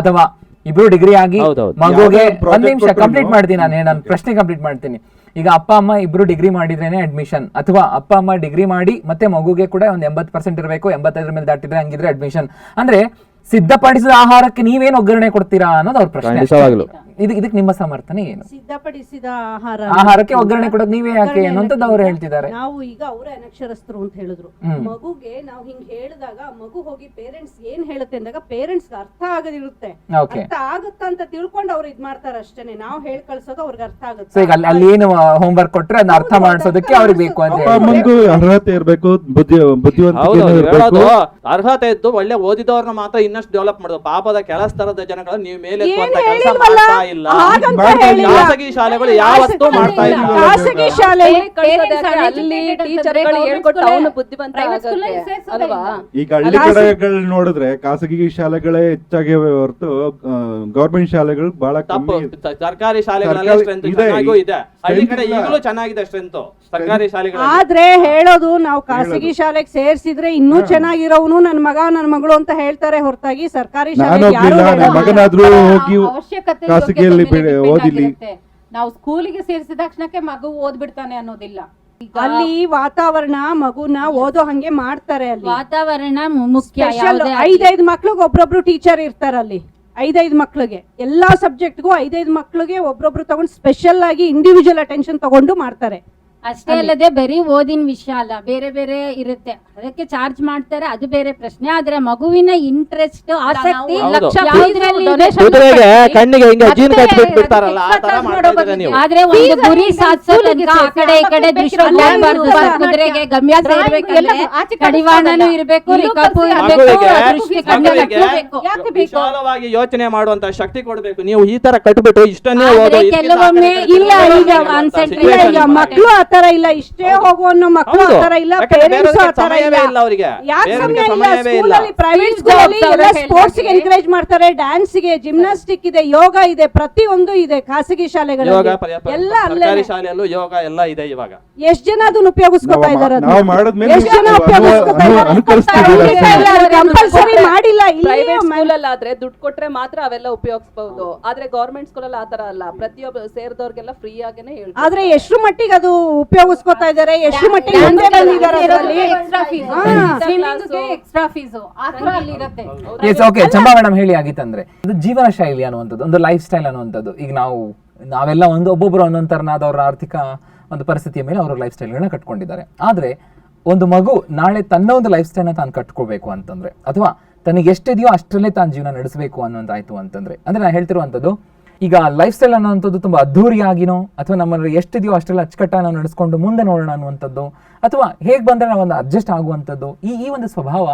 ಅಥವಾ ಇಬ್ರು ಡಿಗ್ರಿ ಆಗಿ. ಮಗುಗೆ ಒಂದ್ ನಿಮಿಷ ಕಂಪ್ಲೀಟ್ ಮಾಡ್ತೀನಿ ನಾನು ನಾನು ಪ್ರಶ್ನೆ ಕಂಪ್ಲೀಟ್ ಮಾಡ್ತೀನಿ. ಈಗ ಅಪ್ಪ, ಅಮ್ಮ ಇಬ್ರು ಡಿಗ್ರಿ ಮಾಡಿದ್ರೇನೆ ಅಡ್ಮಿಷನ್ ಅಥವಾ ಅಪ್ಪ, ಅಮ್ಮ ಡಿಗ್ರಿ ಮಾಡಿ ಮತ್ತೆ ಮಗುಗೆ ಕೂಡ ಒಂದ್ ಎಂಬತ್ ಪರ್ಸೆಂಟ್ ಇರಬೇಕು, ಎಂಬತ್ತೈದರ ಮೇಲೆ ದಾಟಿದ್ರೆ ಹಂಗಿದ್ರೆ ಅಡ್ಮಿಷನ್ ಅಂದ್ರೆ ಸಿದ್ಧಪಡಿಸಿದ ಆಹಾರಕ್ಕೆ ನೀವೇನು ಒಗ್ಗರಣೆ ಕೊಡ್ತೀರಾ ಅನ್ನೋದು ಅವ್ರ ಪ್ರಶ್ನೆ. ಖಂಡಿತವಾಗ್ಲು. ಇದು ಇದಕ್ಕೆ ನಿಮ್ಮ ಸಮರ್ಥನೆ ಏನು? ಸಿದ್ಧಪಡಿಸಿದ ಆಹಾರ ಆಹಾರಕ್ಕೆ ಒಗ್ಗರಣೆ ಕೊಡೋದು ನೀವೇ ಯಾಕೆ ಅಂತ ಅವ್ರು ಹೇಳ್ತಿದ್ದಾರೆ. ನಾವು ಈಗ ಅವರ ಅನಕ್ಷರಸ್ಥರು ಅಂತ ಹೇಳಿದ್ರು. ಮಗುಗೆ ನಾವು ಹಿಂಗ್ ಹೇಳಿದಾಗ ಮಗು ಹೋಗಿ ಪೇರೆಂಟ್ಸ್ ಏನ್ ಹೇಳುತ್ತೆ ಅಂದಾಗ ಪೇರೆಂಟ್ಸ್ ಅರ್ಥ ಆಗದಿರುತ್ತೆ. ಅರ್ಥ ಆಗುತ್ತಾ ಅಂತ ತಿಳ್ಕೊಂಡು ಅವ್ರು ಇದ್ ಮಾಡ್ತಾರೆ ಅಷ್ಟೇನೆ. ನಾವು ಹೇಳಿ ಕಳ್ಸೋದು ಅವ್ರಿಗೆ ಅರ್ಥ ಆಗುತ್ತೆ? ಈಗ ಅಲ್ಲಿ ಅಲ್ಲಿ ಏನು ಹೋಮ್ ವರ್ಕ್ ಕೊಟ್ರೆ ಅದನ್ನ ಅರ್ಥ ಮಾಡಿಸೋದಕ್ಕೆ ಅವ್ರಿಗೆ ಬೇಕು ಅಂತ ಅರ್ಹತೆ ಇರ್ಬೇಕು ಬುದ್ಧಿ ಬುದ್ಧಿವಂತಿಕೆ ಅರ್ಹತೆ ಇತ್ತು ಒಳ್ಳೆ ಓದಿದವ್ರನ್ನ ಮಾತ್ರ ಇನ್ನಷ್ಟು ಡೆವಲಪ್ ಮಾಡೋದು. ಪಾಪದ ಕೆಲಸ್ತರದ ಜನಗಳನ್ನ ನೀವು ಮೇಲೆ ಕೆಲಸ? ಮಾಡ್ತಾ ಇಲ್ಲ. ಖಾಸಗಿ ಶಾಲೆಗಳು ಯಾವತ್ತೂ ಮಾಡ್ತಾ ಇಲ್ಲ. ಖಾಸಗಿ ಶಾಲೆ ಅಲ್ಲಿ ಟೀಚರ್ಗಳು ಹೇಳ್ಕೊಟ್ಟು ಅವನು ಬುದ್ಧಿವಂತ ಅಲ್ವಾ? ಈಗ ಹಳ್ಳಿ ಕಡೆಗಳು ನೋಡಿದ್ರೆ ಖಾಸಗಿ ಶಾಲೆಗಳೇ ಹೆಚ್ಚಾಗಿ ಹೊರತು ಗೌರ್ಮೆಂಟ್ ಶಾಲೆಗಳು ಬಹಳ ತಪ್ಪು. ಸರ್ಕಾರಿ ಶಾಲೆಗಳಲ್ಲಿ ಸ್ಟ್ರೆಂತ್ ಇದೆ. ಚೆನ್ನಾಗೂ ಇದೆ. ಹಳ್ಳಿ ಕಡೆ ಈಗಲೂ ಚೆನ್ನಾಗಿದೆ ಸ್ಟ್ರೆಂತ್ ಸರ್ಕಾರಿ ಶಾಲೆಗಳು ಆದ್ರೆ ಹೇಳೋದು ನಾವು ಖಾಸಗಿ ಶಾಲೆಗೆ ಸೇರ್ಸಿದ್ರೆ ಇನ್ನೂ ಚೆನ್ನಾಗಿರೋನು ನನ್ ಮಗ ನನ್ ಮಗಳು ಅಂತ ಹೇಳ್ತಾರೆ ಹೊರತಾಗಿ ಸರ್ಕಾರಿ ಶಾಲೆ ಶಾಲೆಗೆ ಯಾರು ನನ್ನ ಮಗನಾದ್ರೂ ಹೋಗಿ ಅವಶ್ಯಕತೆ ಓದಿಲಿ. ನಾವು ಸ್ಕೂಲಿಗೆ ಸೇರಿಸಿದ ತಕ್ಷಣಕ್ಕೆ ಮಗು ಓದ್ಬಿಡ್ತಾನೆ ಅನ್ನೋದಿಲ್ಲ. ಅಲ್ಲಿ ವಾತಾವರಣ ಮಗುನ ಓದೋ ಹಂಗೆ ಮಾಡ್ತಾರೆ ಅಲ್ಲಿ. ವಾತಾವರಣ ಮುಖ್ಯ. ಐದೈದು ಮಕ್ಳಿಗೆ ಒಬ್ರೊಬ್ರು ಟೀಚರ್ ಇರ್ತಾರೆ ಅಲ್ಲಿ. ಐದೈದು ಮಕ್ಳಿಗೆ. ಎಲ್ಲಾ ಸಬ್ಜೆಕ್ಟ್ಗೂ ಐದೈದು ಮಕ್ಳಿಗೆ ಒಬ್ರೊಬ್ರು ತಗೊಂಡು ಸ್ಪೆಷಲ್ ಆಗಿ ಇಂಡಿವಿಜುವಲ್ ಅಟೆನ್ಷನ್ ತಗೊಂಡು ಮಾಡ್ತಾರೆ. ಅಷ್ಟೇ ಅಲ್ಲದೆ ಬರೀ ಓದಿನ ವಿಷಯ ಅಲ್ಲ ಬೇರೆ ಬೇರೆ ಇರುತ್ತೆ. ಅದಕ್ಕೆ ಚಾರ್ಜ್ ಮಾಡ್ತಾರೆ ಅದು ಬೇರೆ ಪ್ರಶ್ನೆ. ಆದ್ರೆ ಮಗುವಿನ ಇಂಟ್ರೆಸ್ಟ್ ಆಸಕ್ತಿ. ಲಕ್ಷ ಯಾವ್ದ್ರಲ್ಲಿ ಇದೆ? ಕುದುರೆಗೆ ಕಣ್ಣಿಗೆ ಹಿಂಗೆ ಜೀನ್ ಮತ್ತೆ ಕಟ್ಬಿಟ್ಟು ಬಿಡ್ತಾರಲ್ಲ ಆ ತರ ಅದಕ್ಕೆ ಮಾಡ್ತಾ ಇದ್ದೀರಾ ನೀವು? ಆದ್ರೆ ಒಂದು ಗುರಿ ಸಾಧಿಸೋ ತನಕ ಆ ಕಡೆ ಈ ಕಡೆ ಮಕ್ಕಳು ದೃಷ್ಟಿ ಹೋಗ್ಬಾರ್ದು ಕುದುರೆಗೆ ಗಮ್ಯ ಸೇರ್ಬೇಕಂದ್ರೆ ಕಡಿವಾಣನೂ. ಇರಬೇಕು ಇಲ್ಲೂ ರಿಕಪ್ಪು ಇರಬೇಕು ದೃಷ್ಟಿ ಕಣ್ಣು ಮಗುವಿಗೆ ಯಾಕೆ ಬೇಕು? ವಿಶಾಲವಾಗಿ ಯೋಚನೆ ಮಾಡುವಂತ ಶಕ್ತಿ ಕೊಡಬೇಕು. ನೀವು ಈ ತರ ಕಟ್ಬಿಟ್ಟು ಇಷ್ಟನ್ನೇ ಓದು ಕೆಲವೊಮ್ಮೆ ಇಲ್ಲ ಮಕ್ಕಳು ಈಗ concentrate ಇಲ್ಲ ಆತರ ಇಲ್ಲ ಇಷ್ಟೇ ಹೋಗು ಅನ್ನೋ ಮಕ್ಳು ಹೌದು. ಆತರ ಇಲ್ಲ ಯಾಕಂದ್ರೆ ಪೇರೆಂಟ್ಸ್ ಬೇರೆಯವ್ರಿಗೆ ಆತರ ಸಮಯವೇ ಇಲ್ಲ. ಇಲ್ಲ ಅವರಿಗೆ. ಯಾಕೆ ಬೇರೆಯವ್ರಿಗೆ ಸಮಯ ಇಲ್ಲ? ಸಮಯವೇ ಇಲ್ಲ. ಸ್ಕೂಲಲ್ಲಿ ಪ್ರೈವೇಟ್ ಸ್ಕೂಲಲ್ಲಿ jobs ಎಲ್ಲ ಅವ್ರು ಸ್ಪೋರ್ಟ್ಸ್ಗೆ ಎನ್ಕರೇಜ್ ಮಾಡ್ತಾರೆ. ಡ್ಯಾನ್ಸ್ಗೆ ಜಿಮ್ನಾಸ್ಟಿಕ್ ಇದೆ ಯೋಗ ಇದೆ ಪ್ರತಿಯೊಂದು ಇದೆ ಖಾಸಗಿ ಯೋಗ ಶಾಲೆಗಳಲ್ಲಿ ಪರ್ಯ- ಎಲ್ಲ ಸರ್ಕಾರಿ ಅಲ್ಲೇ ಶಾಲೆಯಲ್ಲೂ ಯೋಗ ಎಲ್ಲ ಇದೆ ಇವಾಗ. ಎಷ್ಟ್ ಜನ ಅದನ್ನ ಉಪಯೋಗಿಸ್ಕೊತಾ ನಾವು ಇದಾರೆ ನಾವು ಮಾಡಿದ್ಮೇಲೆ ಎಷ್ಟ್ ಜನ ಉಪಯೋಗಿಸ್ಕೊತಾ ಅನು- ಇದ್ದಾರೆ? ಅನುಕರಿಸ್ತಿದ್ದೀರಾ ಖಂಡಿತ ಇಲ್ಲ, ಸರ್? ಕಂಪಲ್ಸರಿ ಮಾಡಿಲ್ಲ. ಇಲ್ಲಿ ಪ್ರೈವೇಟ್ ಸ್ಕೂಲ್ ಅಲ್ಲಿ ಆದ್ರೆ ದುಡ್ಡು ಕೊಟ್ರೆ ಮಾತ್ರ ಅವೆಲ್ಲ ಉಪಯೋಗಿಸಬಹುದು ಆದ್ರೆ ಗೌರ್ಮೆಂಟ್ ಸ್ಕೂಲ್ ಅಲ್ಲಿ ಆತರ ಅಲ್ಲ. ಪ್ರತಿಯೊಬ್ಬ ಸೇರಿದವ್ರಿಗೆಲ್ಲ ಫ್ರೀ ಆಗೇನೆ ಹೇಳ್ತಾರೆ. ಆದ್ರೆ ಎಷ್ಟು ಮಟ್ಟಿಗೆ ಅದು ಉಪಯೋಗಿಸ್ಕೊತಾ ಇದಾರೆ ಎಷ್ಟು ಮಟ್ಟಿಗೆ ಮುಂದೆ ಬಂದಿದ್ದಾರೆ ಅದರಲ್ಲಿ? Extra fees yes okay Chamba madam ಹೇಳಿ ಆಗಿತ್ತಂದ್ರೆ ಇದು ಜೀವನ ಶೈಲಿ ಅನ್ನುವಂಥದ್ದು ಒಂದು ಲೈಫ್ ಸ್ಟೈಲ್ ಅನ್ನುವಂಥದ್ದು. ಈಗ ನಾವು ನಾವೆಲ್ಲ ಒಂದು ಒಬ್ಬೊಬ್ಬರು ಒಂದೊಂದು ತರನಾದ ಅವರ ಆರ್ಥಿಕ ಒಂದು ಪರಿಸ್ಥಿತಿಯ ಮೇಲೆ ಅವರ ಲೈಫ್ ಸ್ಟೈಲ್ಗಳನ್ನ ಕಟ್ಕೊಂಡಿದ್ದಾರೆ. ಆದ್ರೆ ಒಂದು ಮಗು ನಾಳೆ ತನ್ನ ಒಂದು ಲೈಫ್ ಸ್ಟೈಲ್ನ ತಾನು ಕಟ್ಕೋಬೇಕು ಅಂತಂದ್ರೆ ಅಥವಾ ತನಗೆ ಎಷ್ಟಿದೆಯೋ ಅಷ್ಟರಲ್ಲೇ ತಾನು ಜೀವನ ನಡೆಸಬೇಕು ಅನ್ನೋದಾಯ್ತು ಅಂತಂದ್ರೆ ಅಂದ್ರೆ ನಾನು ಹೇಳ್ತಿರುವಂಥದ್ದು ಈಗ ಲೈಫ್ ಸ್ಟೈಲ್ ಅನ್ನೋಂಥದ್ದು ತುಂಬಾ ಅದ್ಧೂರಿಯಾಗಿನೋ ಅಥವಾ ನಮ್ಮಲ್ಲಿ ಎಷ್ಟಿದೆಯೋ ಅಷ್ಟೆಲ್ಲ ಅಚ್ಚುಕಟ್ಟ ನಾವು ನಡೆಸ್ಕೊಂಡು ಮುಂದೆ ನೋಡೋಣ ಅನ್ನುವಂಥದ್ದು, ಅಥವಾ ಹೇಗೆ ಬಂದ್ರೆ ನಾವು ಒಂದು ಅಡ್ಜಸ್ಟ್ ಆಗುವಂಥದ್ದು, ಈ ಈ ಒಂದು ಸ್ವಭಾವ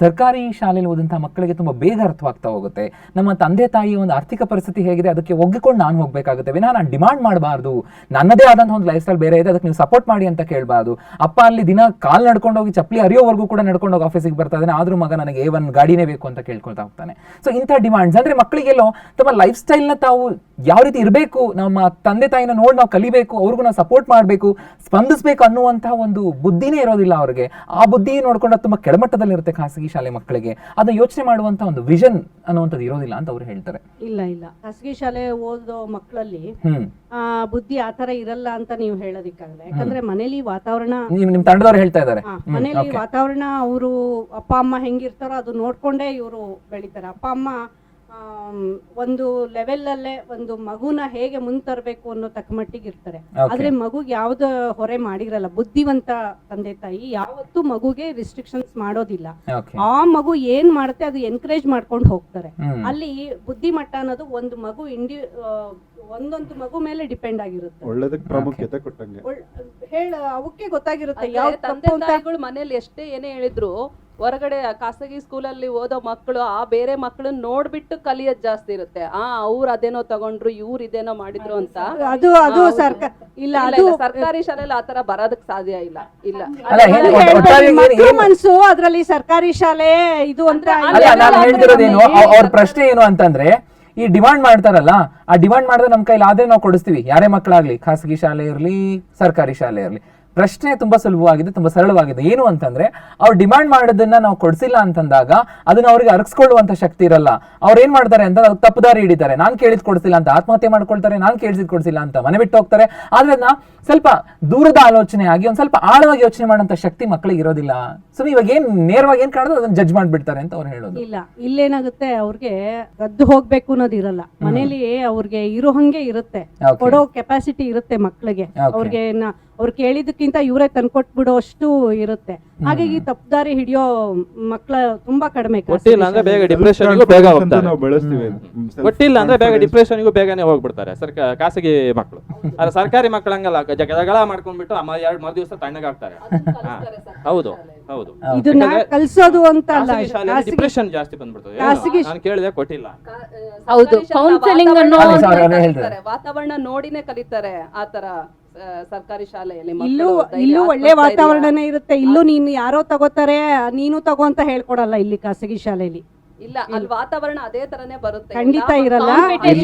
ಸರ್ಕಾರಿ ಶಾಲೆಯಲ್ಲಿ ಓದಂತಹ ಮಕ್ಕಳಿಗೆ ತುಂಬಾ ಬೇಗ ಅರ್ಥವಾಗ್ತಾ ಹೋಗುತ್ತೆ. ನಮ್ಮ ತಂದೆ ತಾಯಿಯ ಒಂದು ಆರ್ಥಿಕ ಪರಿಸ್ಥಿತಿ ಹೇಗಿದೆ, ಅದಕ್ಕೆ ಒಗ್ಗಿಕೊಂಡು ನಾನು ಹೋಗಬೇಕಾಗುತ್ತೆ. ವಿನಃ, ನಾನು ಡಿಮಾಂಡ್ ಮಾಡಬಾರ್ದು. ನನ್ನದೇ ಆದಂಥ ಒಂದು ಲೈಫ್ ಸ್ಟೈಲ್ ಬೇರೆ ಇದೆ, ಅದಕ್ಕೆ ನೀವು ಸಪೋರ್ಟ್ ಮಾಡಿ ಅಂತ ಕೇಳಬಾರ್ದು. ಅಪ್ಪ ಅಲ್ಲಿ ದಿನ ಕಾಲ್ ನಡ್ಕೊಂಡು ಹೋಗಿ ಚಪ್ಪಲಿ ಅರಿಯೋವರೆಗೂ ಕೂಡ ನಡ್ಕೊಂಡು ಹೋಗಿ ಆಫೀಸಿಗೆ ಬರ್ತಾ ಇದ್ದಾನೆ. ಆದ್ರೂ ಮಗ ನನಗೆ ಏ ಒನ್ ಗಾಡಿನೇ ಬೇಕು ಅಂತ ಕೇಳ್ಕೊಳ್ತಾ ಹೋಗ್ತಾನೆ. ಸೊ ಇಂಥ ಡಿಮಾಂಡ್ಸ್ ಅಂದ್ರೆ ಮಕ್ಕಳಿಗೆಲ್ಲೋ ತಮ್ಮ ಲೈಫ್ ಸ್ಟೈಲ್ನ ತಾವು ಯಾವ ರೀತಿ ಇರಬೇಕು, ನಮ್ಮ ತಂದೆ ತಾಯಿನ ನೋಡಿ ನಾವು ಕಲಿಬೇಕು, ಅವ್ರಿಗೂ ನಾವು ಸಪೋರ್ಟ್ ಮಾಡಬೇಕು, ಸ್ಪಂದಿಸಬೇಕು ಅನ್ನುವಂತಹ ಒಂದು ಬುದ್ಧಿನೇ ಇರೋದಿಲ್ಲ ಅವ್ರಿಗೆ. ಆ ಬುದ್ಧಿ ನೋಡ್ಕೊಂಡು ತುಂಬಾ ಖಾಸಗಿ ಇರುತ್ತೆ ಖಾಸಗಿ ಶಾಲೆ ಮಕ್ಕಳಿಗೆ. ಅದನ್ನ ಯೋಚನೆ ಮಾಡುವಂತ ಒಂದು ವಿಷನ್ ಅನ್ನುವಂಥದ್ದು ಇರೋದಿಲ್ಲ ಅಂತ ಅವ್ರು ಹೇಳ್ತಾರೆ. ಇಲ್ಲ ಇಲ್ಲ. ಖಾಸಗಿ ಶಾಲೆ ಓದೋ ಮಕ್ಕಳಲ್ಲಿ ಬುದ್ಧಿ ಆತರ ಇರಲ್ಲ ಅಂತ ನೀವು ಹೇಳೋದಿಕ್ಕಾಗಲ್ಲ. ಯಾಕಂದ್ರೆ ಮನೇಲಿ ವಾತಾವರಣ ನಿಮ್ ತಂಡದವ್ರು ಹೇಳ್ತಾ ಇದ್ದಾರೆ. ಮನೇಲಿ ವಾತಾವರಣ ಅವರು ಅಪ್ಪ ಅಮ್ಮ ಹೆಂಗಿರ್ತಾರೋ ಅದು ನೋಡ್ಕೊಂಡೇ ಇವರು ಬೆಳಿತಾರೆ. ಅಪ್ಪ ಅಮ್ಮ ಒಂದು ಲೆವೆಲ್ ಅಲ್ಲೇ ಒಂದು ಮಗುನ ಹೇಗೆ ಮುಂದ್ ತರಬೇಕು ಅನ್ನೋ ತಕ್ಕ ಮಟ್ಟಿಗೆ ಇರ್ತಾರೆ. ಆದ್ರೆ ಮಗುಗೆ ಯಾವ್ದು ಹೊರೆ ಮಾಡಿರಲ್ಲ ಬುದ್ಧಿವಂತ ತಂದೆ ತಾಯಿ ಯಾವತ್ತೂ ಮಗುಗೆ ರಿಸ್ಟ್ರಿಕ್ಷನ್ಸ್ ಮಾಡೋದಿಲ್ಲ. ಆ ಮಗು ಏನ್ ಮಾಡುತ್ತೆ ಅದು ಎನ್ಕರೇಜ್ ಮಾಡ್ಕೊಂಡು ಹೋಗ್ತಾರೆ. ಅಲ್ಲಿ ಬುದ್ಧಿಮಟ್ಟ ಅನ್ನೋದು ಒಂದು ಮಗು ಇಂಡಿ ಆ, ಒಂದೊಂದು ಮಗು ಮೇಲೆ ಡಿಪೆಂಡ್ ಆಗಿರುತ್ತೆ. ಒಳ್ಳೇದಕ್ಕೆ ಪ್ರಾಮುಖ್ಯತೆ ಕೊಟ್ಟಂಗೆ. ಹೇಳ ಅವಕ್ಕೆ ಗೊತ್ತಾಗಿರುತ್ತೆ ಯಾವ ತಂದೆ ತಾಯಿಗಳು ಮನೇಲಿ ಎಷ್ಟೇ ಏನೇ ಹೇಳಿದ್ರು ಹೊರಗಡೆ ಆ ಖಾಸಗಿ ಸ್ಕೂಲಲ್ಲಿ ಓದೋ ಮಕ್ಕಳು ಆ ಬೇರೆ ಮಕ್ಕಳನ್ನ ನೋಡ್ಬಿಟ್ಟು ಕಲಿಯೋದ್ ಜಾಸ್ತಿ ಇರುತ್ತೆ. ಆ ಅವ್ರು ಅದೇನೋ ತಗೊಂಡ್ರು ಇವ್ರು ಇದೇನೋ ಮಾಡಿದ್ರು ಅಂತ. ಅದು ಅದು. ಸರ್ಕಾರ ಇಲ್ಲ ಅದು ಸರ್ಕಾರಿ ಶಾಲೆಯಲ್ಲಿ ಆತರ ಬರೋದಕ್ ಸಾಧ್ಯ ಇಲ್ಲ. ಇಲ್ಲ. ಅಲ್ಲ, ಏನ್- ಅದು ಒಟ್ಟಾರೆ ಏನ್- ಮಕ್ಳು ಏನ್- ಮನ್ಸು ಅದ್ರಲ್ಲಿ ಸರ್ಕಾರಿ ಶಾಲೆ ಇದು ಅಂತ ಅಲ್ಲ ನಾನು ಹೇಳ್ತಿರೋದೇನು ಅವ್- ಅವ್ರ ಪ್ರಶ್ನೆ ಏನು ಅಂತಂದ್ರೆ ಈ ಡಿಮಾಂಡ್ ಮಾಡ್ತಾರಲ್ಲ ಆ ಡಿಮಾಂಡ್ ಮಾಡಿದ್ರೆ ನಮ್ ಕೈಲಿ ಆದ್ರೆ ನಾವು ಕೊಡಿಸ್ತೀವಿ. ಯಾರೇ ಮಕ್ಕಳಾಗ್ಲಿ ಖಾಸಗಿ ಶಾಲೆ ಇರ್ಲಿ ಸರ್ಕಾರಿ ಶಾಲೆ ಇರ್ಲಿ. ಪ್ರಶ್ನೆ ತುಂಬಾ ಸುಲಭವಾಗಿದೆ ತುಂಬಾ ಸರಳವಾಗಿದೆ. ಏನು ಅಂತಂದ್ರೆ ಅವ್ರು ಡಿಮ್ಯಾಂಡ್ ಮಾಡೋದನ್ನ ನಾವು ಕೊಡ್ಸಿಲ್ಲ ಅಂತಂದಾಗ ಅದನ್ನ ಅವ್ರಿಗೆ ಅರಗಿಸ್ಕೊಳ್ಳುವಂತ ಶಕ್ತಿ ಇರಲ್ಲ. ಅವ್ರು ಏನ್ ಮಾಡ್ತಾರೆ ಅಂತ ಅವ್ರು ತಪ್ಪುದಾರಿ ಹಿಡಿತಾರೆ. ನಾನ್ ಕೇಳಿದ್ ಕೊಡ್ಸಿಲ್ಲ ಅಂತ ಆತ್ಮಹತ್ಯೆ ಮಾಡ್ಕೊಳ್ತಾರೆ ನಾನ್ ಕೇಳಿಸಿದ್ ಕೊಡ್ಸಿಲ್ಲ ಅಂತ ಮನೆ ಬಿಟ್ಟು ಹೋಗ್ತಾರೆ. ಆದ್ರೆ ಅದನ್ನ ಸ್ವಲ್ಪ ದೂರದ ಆಲೋಚನೆ ಆಗಿ ಒಂದ್ ಸ್ವಲ್ಪ ಆಳವಾಗಿ ಯೋಚನೆ ಮಾಡುವಂತ ಶಕ್ತಿ ಮಕ್ಕಳಿಗೆ ಇರೋದಿಲ್ಲ. ಸೊ ಇವಾಗ ಏನ್ ನೇರವಾಗಿ ಏನ್ ಕಾಣೋದು ಅದನ್ನ ಜಡ್ಜ್ ಮಾಡ್ಬಿಡ್ತಾರೆ ಅಂತ ಅವ್ರು ಹೇಳೋದು. ಇಲ್ಲ ಇಲ್ಲೇನಾಗುತ್ತೆ ಅವ್ರಿಗೆ ಗದ್ದು ಹೋಗ್ಬೇಕು ಅನ್ನೋದು ಇರಲ್ಲ. ಮನೇಲಿ ಅವ್ರಿಗೆ ಇರೋ ಹಂಗೆ ಇರುತ್ತೆ. ಕೊಡೋ ಕೆಪಾಸಿಟಿ ಇರುತ್ತೆ ಮಕ್ಕಳಿಗೆ. ಅವ್ರಿಗೆ ಅವ್ರು ಕೇಳಿದಕ್ಕಿಂತ ಇವರೇ ತಂದ್ಕೊಟ್ಬಿಡೋ ಅಷ್ಟು ಇರುತ್ತೆ. ಹಾಗಾಗಿ ತಪ್ಪುದಾರಿ ಹಿಡಿಯೋ ಮಕ್ಕಳ ತುಂಬಾ ಕಡಿಮೆ ಖಾಸಗಿ ಕೊಟ್ಟಿಲ್ಲ ಅಂದ್ರೆ ಬೇಗ ಡಿಪ್ರೆಷನ್ ಡಿಪ್ರೆಷನ್ಗೂ ಬೇಗ ಹೋಗ್ತಾರೆ. ನಾವು ಬೆಳೆಸ್ತೀವಿ. ಕೊಟ್ಟಿಲ್ಲ ಅಂದ್ರೆ ಬೇಗ ಡಿಪ್ರೆಷನ್ಗೂ ಬೇಗನೆ ಹೋಗ್ಬಿಡ್ತಾರೆ. ಸರ್ಕ ಖಾಸಗಿ ಮಕ್ಕಳು ಆದ್ರೆ ಸರ್ಕಾರಿ ಮಕ್ಕಳು ಹಂಗಲ್ಲ. ಜಗ ಜಗಳ ಮಾಡ್ಕೊಂಡ್ಬಿಟ್ಟು ಅಮ್ಮ ಎರಡು ಮರು ದಿವಸ ತಣ್ಣಗಾಗ್ತಾರೆ. ಹಾ. ಹೌದು ಹೌದು. ಇದನ್ನ ಕಲ್ಸೋದು ಅಂತ ಅಲ್ಲ ಖಾಸಗಿ ಡಿಪ್ರೆಷನ್ ಜಾಸ್ತಿ ಬಂದ್ಬಿಡ್ತದೆ. ನಾನು ಕೇಳಿದೆ ಕೊಟ್ಟಿಲ್ಲ. ಹೌದು, ಕೌನ್ಸೆಲಿಂಗ್ ವಾತಾವರಣ ನೋಡಿನೇ ಹೇಳ್ತಾರೆ. ಕಲಿತಾರೆ. ವಾತಾವರಣ ನೋಡಿನೇ ಕಲಿತಾರೆ ಆತರ ಸರ್ಕಾರಿ ಶಾಲೆಯಲ್ಲಿ ಇಲ್ಲೂ ಇಲ್ಲೂ ಒಳ್ಳೆ ವಾತಾವರಣನೇ ಇರುತ್ತೆ. ಇಲ್ಲೂ ನೀನು ಯಾರೋ ತಗೋತಾರೆ ನೀನು ತಗೋ ಅಂತ ಹೇಳ್ಕೊಡಲ್ಲ ಇಲ್ಲಿ ಖಾಸಗಿ ಶಾಲೆಯಲ್ಲಿ ಇಲ್ಲ ಅಲ್ಲಿ ವಾತಾವರಣ ಅದೇ ತರನೇ ಬರುತ್ತೆ. ಖಂಡಿತ ಇರಲ್ಲ.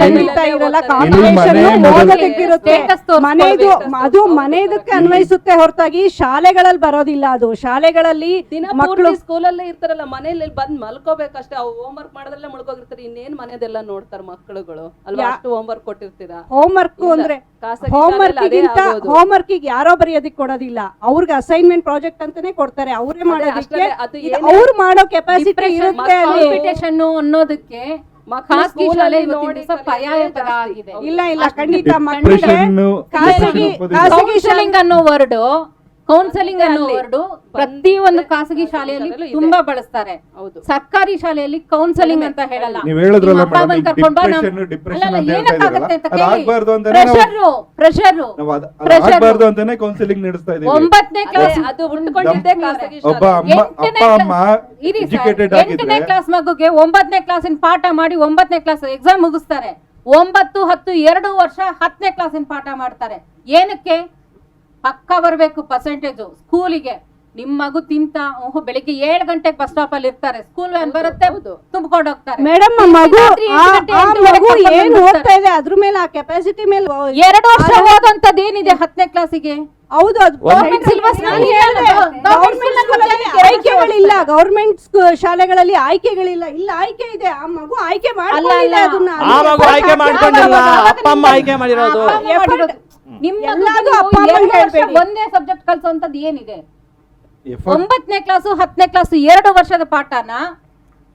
ಖಂಡಿತ ಇರಲ್ಲ. ಕಾಂಪಿಟೇಷನ್ ಓದೋದಕ್ಕಿರುತ್ತೆ ಮನೆದು ಅದು ಮನೆದಕ್ಕೆ ಅನ್ವಯಿಸುತ್ತೆ ಹೊರತಾಗಿ ಶಾಲೆಗಳಲ್ಲಿ ಬರೋದಿಲ್ಲ ಅದು. ಶಾಲೆಗಳಲ್ಲಿ ದಿನ ಮಕ್ಕಳು ಸ್ಕೂಲಲ್ಲೇ ಇರ್ತಾರಲ್ಲ ಮನೆಯಲ್ಲಿ ಬಂದ್ ಮಲ್ಕೋಬೇಕಷ್ಟೇ. ಅವ್ ಹೋಮ್ ವರ್ಕ್ ಮಾಡೋದ್ರಲ್ಲೇ ಮುಳ್ಕೋಗಿರ್ತಾರೆ ಇನ್ನೇನ್ ಮನೆದೆಲ್ಲ ನೋಡ್ತಾರೆ ಮಕ್ಕಳುಗಳು ಅಲ್ವಾ ಅಷ್ಟು ಹೋಮ್ ವರ್ಕ್ ಕೊಟ್ಟಿರ್ತೀರಾ? ಹೋಮ್ ವರ್ಕ್ ಅಂದ್ರೆ ಹೋಮ್ ವರ್ಕ್ ವರ್ಕ್ಗಿಂತ. ಹೋಮ್ ವರ್ಕಿಗೆ ಯಾರೋ ಬರೆಯೋದಕ್ಕೆ ಕೊಡೋದಿಲ್ಲ. ಅವ್ರಿಗೆ ಅಸೈನ್ಮೆಂಟ್ ಪ್ರಾಜೆಕ್ಟ್ ಅಂತಾನೆ ಕೊಡ್ತಾರೆ. ಅವರೇ ಮಾಡೋದಿಕ್ಕೆ ಅವ್ರು ಮಾಡೋ ಕೆಪಾಸಿಟಿ ಇರುತ್ತೆ ಅಲ್ಲಿ. ಕಾಂಪಿಟೇಷನ್ ಅನ್ನೋದಕ್ಕೆ ಖಾಸಗಿ ಶಾಲೆ ನೋಡಿ ಪರ್ಯಾಯ ಪದ ಆಗಿದೆ. ಇಲ್ಲ ಇಲ್ಲ ಖಂಡಿತ ಮಕ್ಕಳಿಗೆ ಖಾಸಗಿ ಖಾಸಗಿ ಅನ್ನೋ ವರ್ಡ್ ಕೌನ್ಸೆಲಿಂಗ್ ಅನ್ನೋ. ವರ್ಡ್ ಪ್ರತಿ ಒಂದು ಖಾಸಗಿ ಶಾಲೆಯಲ್ಲಿ ತುಂಬಾ ಬಳಸ್ತಾರೆ. ಹೌದು. ಸರ್ಕಾರಿ ಶಾಲೆಯಲ್ಲಿ ಕೌನ್ಸೆಲಿಂಗ್ ಅಂತ ಹೇಳಲ್ಲ. ಒಂಬತ್ತನೇ ಕ್ಲಾಸ್ ಅದು ಹುಟ್ಕೊಂಡಿದ್ದೆ ಖಾಸಗಿ ಒಬ್ಬ ಶಾಲೆ ಎಂಟನೇ ಅಪ್ಪ ಅಮ್ಮ ಎಜುಕೇಟೆಡ್ ಎಂಟನೇ ಆಗಿದ್ರೆ ಕ್ಲಾಸ್ ಮಗುಗೆ ಒಂಬತ್ತನೇ ಕ್ಲಾಸಿನ ಪಾಠ ಮಾಡಿ ಒಂಬತ್ತನೇ ಕ್ಲಾಸ್ ಎಕ್ಸಾಮ್ ಮುಗಿಸ್ತಾರೆ. ಒಂಬತ್ತು ಹತ್ತು ಎರಡು ವರ್ಷ ಹತ್ತನೇ ಕ್ಲಾಸಿನ ಪಾಠ ಮಾಡ್ತಾರೆ. ಏನಕ್ಕೆ? ಪಕ್ಕ ಬರಬೇಕು ಪರ್ಸೆಂಟೇಜು ಸ್ಕೂಲಿಗೆ ನಿಮ್ ಮಗು ತಿಂತ ಓಹೋ ಬೆಳಿಗ್ಗೆ ಏಳ್ ಗಂಟೆಗೆ ಬಸ್ ಸ್ಟಾಪ್ ಅಲ್ಲಿ ಇರ್ತಾರೆ. ಸ್ಕೂಲ್ ವ್ಯಾನ್ ಬರುತ್ತೆ ಹೌದು. ತುಂಬಿಕೊಂಡು ಹೋಗ್ತಾರೆ. ಮೇಡಮ್ ಮಗು ಮಗು ಏನ್ ಓದ್ತಾ ಇದೆ? ಅದ್ರ ಮೇಲೆ ಆ ಕೆಪಾಸಿಟಿ ಮೇಲೆ ಎರಡು ವರ್ಷ ಹೋದಂತದ್ದು ಏನಿದೆ ಹತ್ತನೇ ಕ್ಲಾಸಿಗೆ ಹೌದು ಅದು ಹೇಳೋದು. ಮಕ್ಕಳಿಗೆ ಆಯ್ಕೆಗಳಿಲ್ಲ. ಗೌರ್ಮೆಂಟ್ ಶಾಲೆಗಳಲ್ಲಿ ಆಯ್ಕೆಗಳಿಲ್ಲ. ಇಲ್ಲ ಆಯ್ಕೆ ಇದೆ. ಆ ಮಗು ಆಯ್ಕೆ ಮಾಡಲ್ಲ ಇಲ್ಲ ಅದನ್ನ. ಆ ಮಗು ಆಯ್ಕೆ ಮಾಡ್ಕೊಂಡಿಲ್ಲ. ಅಪ್ಪ ಅಮ್ಮ ಆಯ್ಕೆ ಮಾಡಿರೋದು. ನಿಮ್ಮ. ಒಂದೇ ಸಬ್ಜೆಕ್ಟ್ ಕಲಿಸುವಂತದ್ದು ಏನಿದೆ? ಒಂಬತ್ತನೇ ಕ್ಲಾಸು ಹತ್ತನೇ ಕ್ಲಾಸು ಎರಡು ವರ್ಷದ ಪಾಠನ?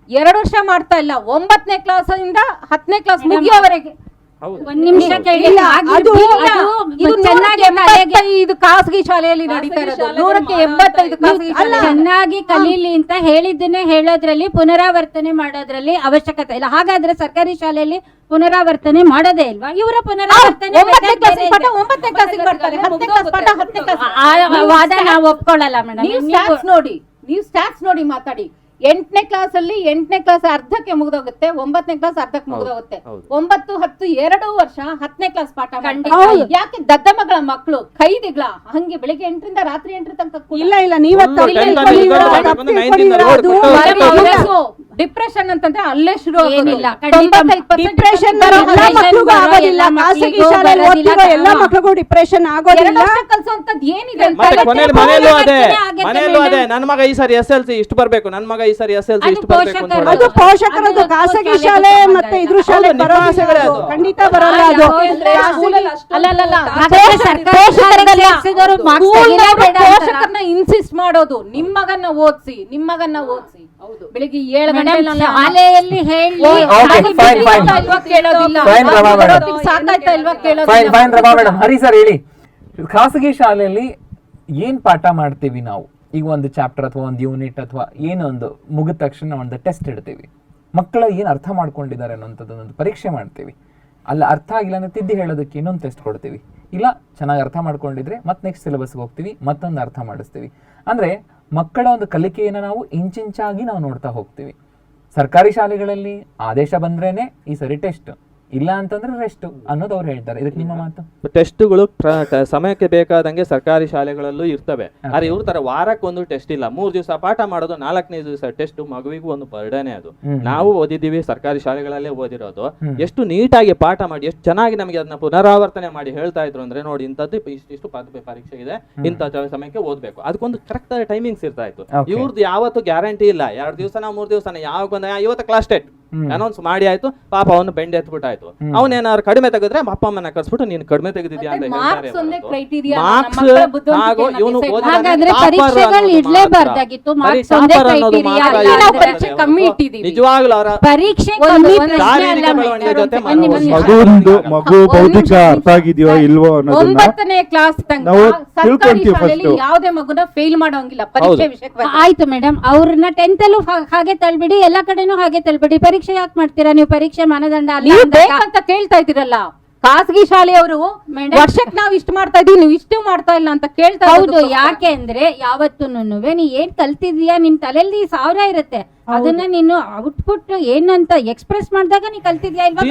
ಎರಡು ವರ್ಷ ಮಾಡ್ತಾ ಇಲ್ಲ. ಒಂಬತ್ತನೇ ಕ್ಲಾಸ್ ಇಂದ ಹತ್ತನೇ ಕ್ಲಾಸ್ ಮುಗಿಯೋವರೆಗೆ. ಒಂದ್ ನಿಮಿಷ ಇದು ಖಾಸಗಿ ಶಾಲೆಯಲ್ಲಿ ನಡೀತಾ ಇರೋದು. ನೂರಕ್ಕೆ ಎಂಬತ್ತೈದು ಖಾಸಗಿ ಶಾಲೆ ಚೆನ್ನಾಗಿ ಕಲೀಲಿ ಅಂತ ಹೇಳಿದ್ದನ್ನೇ ಹೇಳೋದ್ರಲ್ಲಿ ಪುನರಾವರ್ತನೆ ಮಾಡೋದ್ರಲ್ಲಿ ಅವಶ್ಯಕತೆ ಇಲ್ಲ. ಹಾಗಾದ್ರೆ ಸರ್ಕಾರಿ ಶಾಲೆಯಲ್ಲಿ ಪುನರಾವರ್ತನೆ ಮಾಡೋದೇ ಇಲ್ವಾ? ಇವರ ಪುನರಾವರ್ತನೆ ವಾದ ನಾವು ಒಪ್ಕೊಳ್ಳಲ್ಲ ಮೇಡಮ್. ನೀವು ಸ್ಟಾಟ್ಸ್ ನೋಡಿ. ನೀವು ಸ್ಟಾಟ್ಸ್ ನೋಡಿ ಮಾತಾಡಿ. ಎಂಟನೇ ಕ್ಲಾಸ್ ಅಲ್ಲಿ ಎಂಟನೇ ಕ್ಲಾಸ್ ಅರ್ಧಕ್ಕೆ ಮುಗಿದೋಗುತ್ತೆ ಒಂಬತ್ತನೇ ಕ್ಲಾಸ್ ಅರ್ಧಕ್ಕೆ ಮುಗಿದೋಗುತ್ತೆ. ಒಂಬತ್ತು ಹತ್ತು ಎರಡು ವರ್ಷ ಹತ್ತನೇ ಕ್ಲಾಸ್ ಪಾಠ ಯಾಕೆ ದದ್ದ ಯಾಕೆ ದದ್ದಮಗಳ ಮಕ್ಕಳು ಕೈದಿಗಳ? ಹಂಗೆ ಬೆಳಿಗ್ಗೆ ಎಂಟರಿಂದ ರಾತ್ರಿ ಎಂಟರ ತನಕ ಇಲ್ಲ ಇಲ್ಲ ನೀವ ಡಿಪ್ರೆಷನ್ ಅಂತಂದ್ರೆ ಅಲ್ಲೇ ಶುರು ಏನಿಲ್ಲ, ಡಿಪ್ರೆಷನ್ ಆಗೋದಿಲ್ಲ. ಎಲ್ಲ ಖಾಸಗಿ ಮಕ್ಳಿಗೂ ಶಾಲೆಯಲ್ಲಿ ಬರೋದಿಲ್ಲ. ಓದ್ತಿರೋ ಎಲ್ಲಾ ಹಾ. ಡಿಪ್ರೆಷನ್ ಆಗೋದಿಲ್ಲ. ಕಲ್ಸೋಂಥದ್ದು ಏನಿದೆ ಮನೆಯಲ್ಲೂ ಅದೇ ಮನೆಯಲ್ಲೂ ಅದೇ ನನ್ನ ಮಗ ಈ ಸಾರಿ ಎಸ್ ಎಲ್ ಸಿ ಇಷ್ಟು ಬರ್ಬೇಕು ನನ್ನ ಮಗ ಈ ಸರಿ ಎಸ್ ಎಲ್ ಸಿ ಅದು ಇಷ್ಟು ಬರ್ಬೇಕು ಅಂತ ಪೋಷಕರು. ಅದು ಹೇಳೋದು. ಪೋಷಕರದ್ದು ಖಾಸಗಿ ಶಾಲೆ ಮತ್ತೆ. ಇದ್ರ ಹೌದು, ಶಾಲೆ ನಿಮ್ಮ ಆಸೆಗಳೇ ಅದು. ಅದು. ಖಂಡಿತ ಬರಲ್ಲ ಅದು? ಪೋಷಕರನ್ನ ಇನ್ಸಿಸ್ಟ್ ಮಾಡೋದು ನಿಮ್ ಮಗನ್ನ ಓದ್ಸಿ ನಿಮ್ ಮಗನ್ನ ಓದ್ಸಿ ಹೌದು ಬೆಳಿಗ್ಗೆ ಏಳು ಗಂಟೆ ಶಾಲೆಯಲ್ಲಿ ಹೇಳಿ Okay, fine, fine. ಕೇಳೋದಿಲ್ಲ Fine, ರಮಾ madam. ಸಾಕಾಯ್ತಾ ಇಲ್ವಾ ಫೈನ್ ಕೇಳೋದಿಲ್ಲ fine Rama madam Hari sir ಹೇಳಿ ಖಾಸಗಿ ಶಾಲೆಯಲ್ಲಿ ಏನ್ ಪಾಠ ಮಾಡ್ತೀವಿ ನಾವು ಈಗ ಒಂದು ಚಾಪ್ಟರ್ ಅಥವಾ ಒಂದು ಯೂನಿಟ್ ಅಥವಾ ಏನೊಂದು ಮುಗಿದ ತಕ್ಷಣ ಒಂದು ಟೆಸ್ಟ್ ಇಡ್ತೀವಿ. ಮಕ್ಕಳು ಏನು ಅರ್ಥ ಮಾಡ್ಕೊಂಡಿದ್ದಾರೆ ಅನ್ನೋಂಥದ್ದು ಒಂದು ಪರೀಕ್ಷೆ ಮಾಡ್ತೀವಿ. ಅಲ್ಲ, ಅರ್ಥ ಆಗಿಲ್ಲ ಅಂದರೆ ತಿದ್ದಿ ಹೇಳೋದಕ್ಕೆ ಇನ್ನೊಂದು ಟೆಸ್ಟ್ ಕೊಡ್ತೀವಿ. ಇಲ್ಲ, ಚೆನ್ನಾಗಿ ಅರ್ಥ ಮಾಡ್ಕೊಂಡಿದ್ರೆ ಮತ್ತೆ ನೆಕ್ಸ್ಟ್ ಸಿಲೆಬಸ್ಗೆ ಹೋಗ್ತೀವಿ, ಮತ್ತೊಂದು ಅರ್ಥ ಮಾಡಿಸ್ತೀವಿ. ಅಂದರೆ ಮಕ್ಕಳ ಒಂದು ಕಲಿಕೆಯನ್ನು ನಾವು ಇಂಚಿಂಚಾಗಿ ನಾವು ನೋಡ್ತಾ ಹೋಗ್ತೀವಿ. ಸರ್ಕಾರಿ ಶಾಲೆಗಳಲ್ಲಿ ಆದೇಶ ಬಂದ್ರೇ ಈ ಸರಿ ಟೆಸ್ಟ್ ಇಲ್ಲ ಅಂತಂದ್ರೆ ರೆಸ್ಟ್ ಅನ್ನೋದು ಅವ್ರು ಹೇಳ್ತಾರೆ. ಇದಕ್ಕೆ ನಿಮ್ಮ ಮಾತು? ಟೆಸ್ಟ್ಗಳು ಸಮಯಕ್ಕೆ ಬೇಕಾದಂಗೆ ಸರ್ಕಾರಿ ಶಾಲೆಗಳಲ್ಲೂ ಇರ್ತವೆ. ಆದ್ರೆ ಇವ್ರ ತರ ವಾರಕ್ಕೊಂದು ಟೆಸ್ಟ್ ಇಲ್ಲ. ಮೂರ್ ದಿವಸ ಪಾಠ ಮಾಡೋದು ನಾಲ್ಕನೇ ದಿವಸ ಟೆಸ್ಟ್ ಮಗುವಿಗೂ ಒಂದು ಬರ್ಡನೆ ಅದು. ನಾವು ಓದಿದ್ದೀವಿ ಸರ್ಕಾರಿ ಶಾಲೆಗಳಲ್ಲೇ ಓದಿರೋದು. ಎಷ್ಟು ನೀಟಾಗಿ ಪಾಠ ಮಾಡಿ ಎಷ್ಟು ಚೆನ್ನಾಗಿ ನಮಗೆ ಅದನ್ನ ಪುನರಾವರ್ತನೆ ಮಾಡಿ ಹೇಳ್ತಾ ಇದ್ರು ಅಂದ್ರೆ ನೋಡಿ ಇಂಥದ್ದು ಇಷ್ಟಿಷ್ಟು ಪದವಿ ಪರೀಕ್ಷೆ ಇದೆ. ಇಂಥ ಸಮಯಕ್ಕೆ ಓದ್ಬೇಕು. ಅದಕ್ಕೊಂದು ಕರೆಕ್ಟ್ ಟೈಮಿಂಗ್ಸ್ ಇರ್ತಾ ಇತ್ತು. ಇವ್ರದ್ದು ಯಾವತ್ತು ಗ್ಯಾರಂಟಿ ಇಲ್ಲ. ಎರಡು ದಿವಸನ ಮೂರ್ ದಿವಸನ ಯಾವಾಗ ಇವತ್ತು ಕ್ಲಾಸ್ ಟೆಟ್ ಅನೌನ್ಸ್ ಮಾಡಿ ಆಯ್ತು ಪಾಪ ಅವನು ಬೆಂಡ್ ಎತ್ಬಿಟ್ಟಾಯ್ತು. ಅವನೇನಾದ್ರು ಕಡಿಮೆ ತೆಗೆದ್ರೆ ಅಪ್ಪ ಅಮ್ಮನ ಕರ್ಸ್ಬಿಟ್ಟು ನೀನು ಕಡಿಮೆ ತೆಗೆದಿದ್ಯಾ ಅಂತ ನಿಜವಾಗ್ಲೂ ಅವರ. ಮಗುವಿಂದು ಮಗು ಬೌದ್ಧಿಕ ಅರ್ಥ ಆಗಿದೆಯೋ ಇಲ್ವೋ ಅನ್ನೋದನ್ನ ಒಂಬತ್ತನೇ ಕ್ಲಾಸ್ ತನಕ ಸರ್ಕಾರಿ ತಿಳ್ಕೊಂತೀವಿ ಶಾಲೆಯಲ್ಲಿ first. ಯಾವುದೇ ಮಗುನ ಫೇಲ್ ಮಾಡೋಂಗಿಲ್ಲ ಪರೀಕ್ಷೆ. ಆಯ್ತು ಮೇಡಮ್ ಅವ್ರನ್ನ ಟೆಂತ್ ಅಲ್ಲೂ ಹಾಗೆ ತಳ್ಬಿಡಿ ಎಲ್ಲಾ ಕಡೆನೂ ಹಾಗೆ ತಳ್ಬಿಡಿ. ಪರೀಕ್ಷೆ ಯಾಕೆ ಮಾಡ್ತೀರಾ? ನೀವು ಪರೀಕ್ಷೆ ಮಾನದಂಡ ಅಲ್ಲ ನೀವು ಅಂದಾಗ- ಬೇಕಂತ ಕೇಳ್ತಾ ಇದ್ದೀರಲ್ಲ. ಖಾಸಗಿ ಶಾಲೆಯವರು ವರ್ಷಕ್ಕೆ ನಾವು ಇಷ್ಟು ಮಾಡ್ತಾ ಇದೀವಿ ನೀವು ಇಷ್ಟು ಮಾಡ್ತಾ ಇಲ್ಲ ಅಂತ ಕೇಳ್ತಾ ಹೌದು. ಯಾಕೆ ಅಂದ್ರೆ ಯಾವತ್ತೂನುವೆ ನೀ ಏನ್ ಕಲ್ತಿದ್ಯಾ ನಿಮ್ ತಲೆಯಲ್ಲಿ ಸಾವಿರ ಇರುತ್ತೆ. ಅದನ್ನ ನೀನು ಔಟ್ಪುಟ್ ಏನಂತ ಎಕ್ಸ್ಪ್ರೆಸ್ ಮಾಡಿದಾಗ ನೀ ಕಲ್ತಿದ್ಯಾ ಇಲ್ವಾ?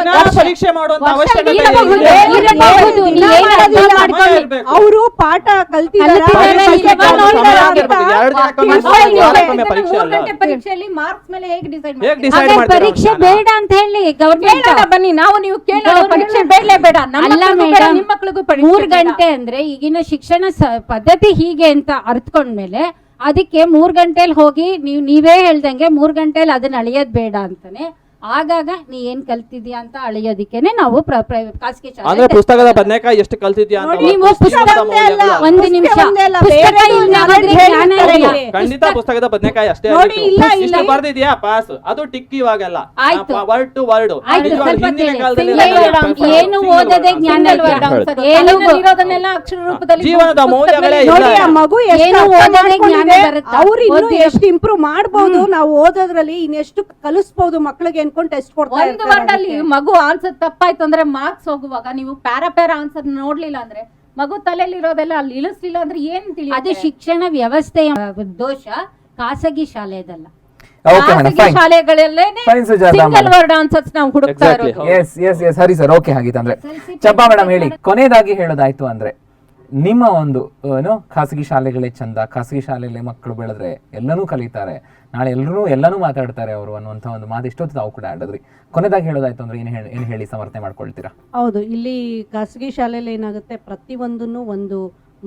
ಅವರು ಪಾಠ ಪರೀಕ್ಷೆಯಲ್ಲಿ ಮಾರ್ಕ್ಸ್ ಮೇಲೆ ಹೇಗೆ ಡಿಸೈಡ್ ಪರೀಕ್ಷೆ ಬೇಡ ಅಂತ ಹೇಳಿ ಗವರ್ಮೆಂಟ್ ಬನ್ನಿ ನಾವು ನೀವು ಕೇಳೋ ಪರೀಕ್ಷೆ ಬೇಡ ಬೇಡ, ನಿಮ್ಮ ಮೂರ್ ಗಂಟೆ ಅಂದ್ರೆ ಈಗಿನ ಶಿಕ್ಷಣ ಪದ್ಧತಿ ಹೀಗೆ ಅಂತ ಅರ್ತ್ಕೊಂಡ್ಮೇಲೆ ಅದಕ್ಕೆ ಮೂರ್ ಗಂಟೆಲಿ ಹೋಗಿ ನೀವು ನೀವೇ ಹೇಳ್ದಂಗೆ ಮೂರ್ ಗಂಟೆಲಿ ಅದನ್ನ ಅಳಿಯೋದ್ ಬೇಡ ಅಂತಾನೆ. ಆಗಾಗ ನೀ ಏನ್ ಕಲ್ತಿದ್ಯಾ ಅಂತ ಅಳಿಯೋದಿಕ್ಕೇನೆ ನಾವು ಪ್ರ- ಪ್ರ- ಖಾಸಗಿ ಶಾಲೆ ಅಂದ್ರೆ ಪುಸ್ತಕದ ಬದನೆಕಾಯಿ ಎಷ್ಟು ಕಲ್ತಿದ್ಯಾ ಅಂತ ನೋಡಿ, ಹೊರತು ನೀವು ಪುಸ್ತಕ ಒಂದೇ ಅಲ್ಲ. ಮೌಲ್ಯಗಳು ಅಲ್ಲ. ಒಂದು ಪುಸ್ತಕ ನಿಮಿಷ ಒಂದೇ ಅಲ್ಲ, ಪುಸ್ತಕ ಬೇರೆ ಇಲ್ಲ ಜ್ಞಾನ. ಖಂಡಿತ ಪುಸ್ತಕದ ಬದನೆಕಾಯಿ ಅಷ್ಟೇ ನೋಡಿ, ಆಗಿತ್ತು. ಇಲ್ಲ, ಇಲ್ಲ. ಇಷ್ಟು ಬರ್ದಿದ್ಯಾ ಪಾಸ್ ಅದು ಟಿಕ್ ಇವಾಗೆಲ್ಲ ಆಯ್ತು. ವರ್ಡ್ ಟು ವರ್ಡ್ ಆಯ್ತು, ಸ್ವಲ್ಪ ಹಿಂದಿನ ಕೇಳಿ. ಕಾಲದಲ್ಲಿ Single ಎಲ್ಲ word paper, ಏನು single ಓದದೆ ಜ್ಞಾನ single word ಹೇಳ್ತಾರೆ. ಏನು ತಲೆನಲ್ಲಿ ಇರೋದನ್ನೆಲ್ಲ ಅಕ್ಷರ ರೂಪದಲ್ಲಿ ಜೀವನದ ಮೌಲ್ಯಗಳೇ ಇಲ್ಲ. ನೋಡಿ ಆ ಮಗು ಏನು ಜ್ಞಾನ ಬರುತ್ತಾ? ಅವ್ರು ಇನ್ನು ಓದಿರೋ- ಎಷ್ಟು ಇಂಪ್ರೂವ್ ಮಾಡಬಹುದು ನಾವು ಓದೋದ್ರಲ್ಲಿ ಇನ್ನೆಷ್ಟು ಕಲಿಸಬಹುದು ಮಕ್ಕಳಿಗೆ ಅನ್ಕೊಂಡು ಟೆಸ್ಟ್ ಕೊಡ್ತಾ ಒಂದು ಇರ್ತಾರೆ ವರ್ಡ್ ಅಲ್ಲಿ ಅದಕ್ಕೆ. ಮಗು ಆನ್ಸರ್ ತಪ್ಪಾಯ್ತು ಅಂದ್ರೆ ಮಾರ್ಕ್ಸ್ ಹೋಗುವಾಗ ನೀವು ಪ್ಯಾರ ಪ್ಯಾರ ಆನ್ಸರ್ ನೋಡ್ಲಿಲ್ಲ ಅಂದ್ರೆ ಮಗು ತಲೆಯಲ್ಲಿ ಇರೋದೆಲ್ಲ ಅಲ್ಲಿ ಇಳಿಸ್ಲಿಲ್ಲ ಅಂದ್ರೆ ಏನ್ ಅದು ಅದೇ ಶಿಕ್ಷಣ ವ್ಯವಸ್ಥೆಯ ದೋಷ ಖಾಸಗಿ ಶಾಲೆದಲ್ಲ. ಓಕೆ ಮೇಡಮ್ ಖಾಸಗಿ ಫೈನ್ ಶಾಲೆಗಳಲ್ಲೇನೆ Fine, Sujata single madam. Word answers ನಾವು ಹುಡುಕ್ತಾ Exactly, ಇರೋದು. Yes yes yes Hari sir okay ಹಾಗಿತ್ತಂದ್ರೆ. Champa madam ಹೇಳಿ. ಕೊನೆಯದಾಗಿ ಹೇಳೋದಾಯ್ತು ಅಂದ್ರೆ ನಿಮ್ಮ ಒಂದು ಏನು, ಖಾಸಗಿ ಶಾಲೆಗಳೇ ಚಂದ, ಖಾಸಗಿ ಶಾಲೆಯಲ್ಲಿ ಮಕ್ಕಳು ಬೆಳೆದ್ರೆ ಎಲ್ಲನೂ ಕಲಿತಾರೆ. ನಾಳೆ ಎಲ್ಲರೂ ಎಲ್ಲನೂ ಮಾತಾಡ್ತಾರೆ ಅವರು ಅನ್ನುವಂಥ ಒಂದು ಮಾತು ಇಷ್ಟೊತ್ತು ತಾವು ಕೂಡ ಆಡಿದ್ರಿ. ಕೊನೆದಾಗಿ ಹೇಳೋದಾಯ್ತು ಅಂದ್ರೆ ಏನು ಹೇಳಿ ಏನು ಹೇಳಿ ಸಮರ್ಥನೆ ಮಾಡ್ಕೊಳ್ತೀರಾ? ಹೌದು, ಇಲ್ಲಿ ಖಾಸಗಿ ಶಾಲೆಯಲ್ಲಿ ಏನಾಗುತ್ತೆ, ಪ್ರತಿಯೊಂದನ್ನು ಒಂದು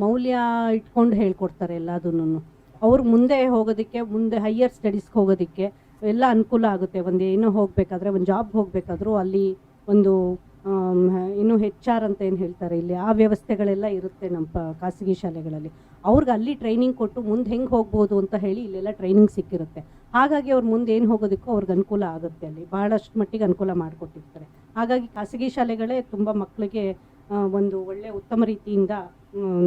ಮೌಲ್ಯ ಇಟ್ಕೊಂಡು ಹೇಳ್ಕೊಡ್ತಾರೆ ಎಲ್ಲದನ್ನು. ಅವ್ರು ಮುಂದೆ ಹೋಗೋದಕ್ಕೆ, ಮುಂದೆ ಹೈಯರ್ ಸ್ಟಡೀಸ್ಗೆ ಹೋಗೋದಕ್ಕೆ ಎಲ್ಲ ಅನುಕೂಲ ಆಗುತ್ತೆ. ಒಂದು ಏನೋ ಹೋಗಬೇಕಾದ್ರೆ, ಒಂದು ಜಾಬ್ ಹೋಗಬೇಕಾದ್ರೂ ಅಲ್ಲಿ ಒಂದು ಇನ್ನು ಹೆಚ್ ಆರ್ ಅಂತ ಏನು ಹೇಳ್ತಾರೆ ಇಲ್ಲಿ ಆ ವ್ಯವಸ್ಥೆಗಳೆಲ್ಲ ಇರುತ್ತೆ ನಮ್ಮ ಪ- ಖಾಸಗಿ ಶಾಲೆಗಳಲ್ಲಿ. ಅವ್ರಿಗೆ ಅಲ್ಲಿ ಟ್ರೈನಿಂಗ್ ಕೊಟ್ಟು ಮುಂದೆ ಹೆಂಗೆ ಹೋಗ್ಬೋದು ಅಂತ ಹೇಳಿ ಇಲ್ಲೆಲ್ಲ ಟ್ರೈನಿಂಗ್ ಸಿಕ್ಕಿರುತ್ತೆ. ಹಾಗಾಗಿ ಅವ್ರು ಮುಂದೆ ಏನು ಹೋಗೋದಕ್ಕೂ ಅವ್ರಿಗೆ ಅನುಕೂಲ ಆಗುತ್ತೆ ಅಲ್ಲಿ. ಭಾಳಷ್ಟು ಮಟ್ಟಿಗೆ ಅನುಕೂಲ ಮಾಡಿಕೊಟ್ಟಿರ್ತಾರೆ. ಹಾಗಾಗಿ ಖಾಸಗಿ ಶಾಲೆಗಳೇ ತುಂಬ ಮಕ್ಕಳಿಗೆ ಒಂದು ಒಳ್ಳೆ ಉತ್ತಮ ರೀತಿಯಿಂದ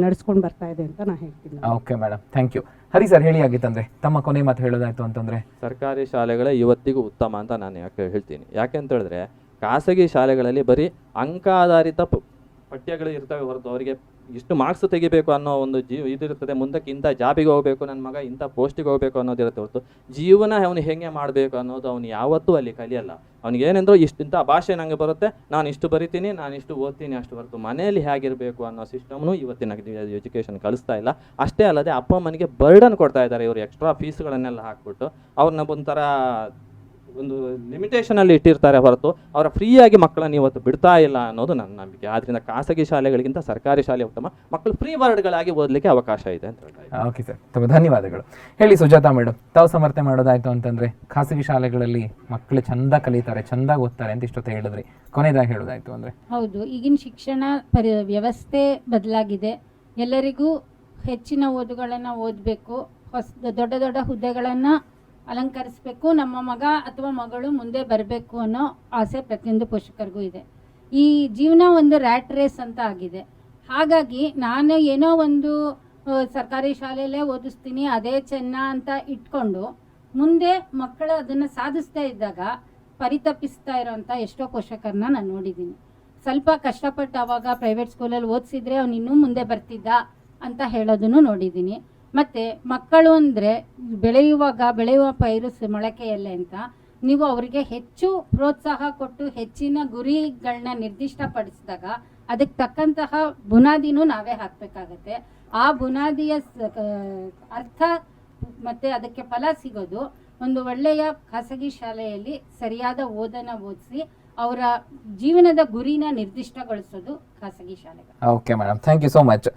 ನಡೆಸ್ಕೊಂಡು ಬರ್ತಾ ಇದೆ ಅಂತ ನಾನು ಹೇಳ್ತೀನಿ. Okay madam thank you. Hari sir ಹೇಳಿ ಆಗಿತ್ತಂದ್ರೆ ತಮ್ಮ ಕೊನೆ ಮಾತು ಹೇಳೋದಾಯ್ತು ಅಂತಂದ್ರೆ. ಸರ್ಕಾರಿ ಶಾಲೆಗಳೇ ಇವತ್ತಿಗೂ ಉತ್ತಮ ಅಂತ ನಾನು ಯಾಕೆ ಹೇಳ್ತೀನಿ. ಯಾಕೆ ಅಂತ ಹೇಳಿದ್ರೆ ಖಾಸಗಿ ಶಾಲೆಗಳಲ್ಲಿ ಬರೀ ಅಂಕಾಧಾರಿತ ಪಠ್ಯಗಳು ಇರ್ತವೆ ಹೊರತು ಅವರಿಗೆ ಇಷ್ಟು ಮಾರ್ಕ್ಸ್ ತೆಗಿಬೇಕು ಅನ್ನೋ ಒಂದು ಜೀವ ಇದಿರ್ತದೆ ಮುಂದಕ್ಕೆ ಇಂಥ ಜಾಬಿಗೆ ಹೋಗಬೇಕು ನನ್ನ ಮಗ, ಇಂಥ ಪೋಸ್ಟಿಗೆ ಹೋಗಬೇಕು ಅನ್ನೋದಿರುತ್ತೆ ಹೊರತು ಜೀವನ ಅವನು ಹೇಗೆ ಮಾಡಬೇಕು ಅನ್ನೋದು ಅವನು ಯಾವತ್ತೂ ಅಲ್ಲಿ ಕಲಿಯಲ್ಲ. ಅವ್ನಿಗೆ ಏನಂದ್ರೂ ಇಷ್ಟು, ಇಂಥ ಭಾಷೆ ನನಗೆ ಬರುತ್ತೆ, ನಾನು ಇಷ್ಟು ಬರಿತೀನಿ, ನಾನು ಇಷ್ಟು ಓದ್ತೀನಿ ಅಷ್ಟು ಹೊರತು ಮನೆಯಲ್ಲಿ ಹೇಗಿರಬೇಕು ಅನ್ನೋ ಸಿಸ್ಟಮ್ನು ಇವತ್ತಿನ ಎಜುಕೇಷನ್ ಕಲಿಸ್ತಾ ಇಲ್ಲ. ಅಷ್ಟೇ ಅಲ್ಲದೆ ಅಪ್ಪ ಅಮ್ಮನಿಗೆ ಬರ್ಡನ್ ಕೊಡ್ತಾ ಇದ್ದಾರೆ. ಇವರು ಎಕ್ಸ್ಟ್ರಾ ಫೀಸ್ಗಳನ್ನೆಲ್ಲ ಹಾಕ್ಬಿಟ್ಟು ಅವ್ರನ್ನ ಒಂಥರ ಒಂದು ಲಿಮಿಟೇಷನ್ ಅಲ್ಲಿ ಇಟ್ಟಿರ್ತಾರೆ ಹೊರತು ಅವರ ಫ್ರೀಯಾಗಿ ಮಕ್ಕಳನ್ನು ಇವತ್ತು ಬಿಡ್ತಾ ಇಲ್ಲ ಅನ್ನೋದು ನನ್ನ ನಂಬಿಕೆ. ಆದ್ರಿಂದ ಖಾಸಗಿ ಶಾಲೆಗಳಿಗಿಂತ ಸರ್ಕಾರಿ ಶಾಲೆ ಉತ್ತಮ. ಮಕ್ಕಳು ಫ್ರೀ ವರ್ಡ್ಗಳಾಗಿ ಓದಲಿಕ್ಕೆ ಅವಕಾಶ ಇದೆ ಅಂತ ಹೇಳ್ತಾರೆ ಓಕೆ ಸರ್ ತುಂಬ ಧನ್ಯವಾದಗಳು. ಹೇಳಿ ಸುಜಾತಾ ಮೇಡಮ್ ತಾವು ಸಮರ್ಥನೆ ಮಾಡೋದಾಯಿತು ಅಂತಂದ್ರೆ ಖಾಸಗಿ ಶಾಲೆಗಳಲ್ಲಿ ಮಕ್ಕಳು ಚಂದ ಕಲಿತಾರೆ ಚಂದ ಓದ್ತಾರೆ ಅಂತ ಇಷ್ಟೊತ್ತು ಹೇಳಿದ್ರಿ. ಕೊನೆಯದಾಗಿ ಹೇಳೋದಾಯಿತು ಅಂದ್ರೆ? ಹೌದು ಈಗಿನ ಶಿಕ್ಷಣ ಪರಿ ವ್ಯವಸ್ಥೆ ಬದಲಾಗಿದೆ. ಎಲ್ಲರಿಗೂ ಹೆಚ್ಚಿನ ಓದುಗಳನ್ನು ಓದಬೇಕು. ಹೊಸ ದೊಡ್ಡ ದೊಡ್ಡ ಹುದ್ದೆಗಳನ್ನು ಅಲಂಕರಿಸಬೇಕು, ನಮ್ಮ ಮಗ ಅಥವಾ ಮಗಳು ಮುಂದೆ ಬರಬೇಕು ಅನ್ನೋ ಆಸೆ ಪ್ರತಿಯೊಂದು ಪೋಷಕರಿಗೂ ಇದೆ. ಈ ಜೀವನ ಒಂದು ರ್ಯಾಟ್ ರೇಸ್ ಅಂತ ಆಗಿದೆ. ಹಾಗಾಗಿ ನಾನು ಏನೋ ಒಂದು ಸರ್ಕಾರಿ ಶಾಲೆಯಲ್ಲೇ ಓದಿಸ್ತೀನಿ, ಅದೇ ಚೆನ್ನ ಅಂತ ಇಟ್ಕೊಂಡು ಮುಂದೆ ಮಕ್ಕಳು ಅದನ್ನು ಸಾಧಿಸ್ತಾ ಇದ್ದಾಗ ಪರಿತಪಿಸ್ತಾ ಇರೋವಂಥ ಎಷ್ಟೋ ಪೋಷಕರನ್ನ ನಾನು ನೋಡಿದ್ದೀನಿ. ಸ್ವಲ್ಪ ಕಷ್ಟಪಟ್ಟು ಅವಾಗ ಪ್ರೈವೇಟ್ ಸ್ಕೂಲಲ್ಲಿ ಓದಿಸಿದ್ರೆ ಅವನು ಇನ್ನೂ ಮುಂದೆ ಬರ್ತಿದ್ದ ಅಂತ ಹೇಳೋದನ್ನು ನೋಡಿದ್ದೀನಿ. ಮತ್ತೆ ಮಕ್ಕಳು ಅಂದರೆ ಬೆಳೆಯುವಾಗ, ಬೆಳೆಯುವ ಪೈರು ಮೊಳಕೆಯಲ್ಲೇ ಅಂತ ನೀವು ಅವರಿಗೆ ಹೆಚ್ಚು ಪ್ರೋತ್ಸಾಹ ಕೊಟ್ಟು ಹೆಚ್ಚಿನ ಗುರಿಗಳನ್ನ ನಿರ್ದಿಷ್ಟಪಡಿಸಿದಾಗ ಅದಕ್ಕೆ ತಕ್ಕಂತಹ ಬುನಾದಿನೂ ನಾವೇ ಹಾಕಬೇಕಾಗತ್ತೆ. ಆ ಬುನಾದಿಯ ಅರ್ಥ ಮತ್ತೆ ಅದಕ್ಕೆ ಫಲ ಸಿಗೋದು ಒಂದು ಒಳ್ಳೆಯ ಖಾಸಗಿ ಶಾಲೆಯಲ್ಲಿ ಸರಿಯಾದ ಓದನ್ನ ಓದಿಸಿ ಅವರ ಜೀವನದ ಗುರಿನ ನಿರ್ದಿಷ್ಟಗೊಳಿಸೋದು ಖಾಸಗಿ ಶಾಲೆಗಳು. Okay madam thank you so much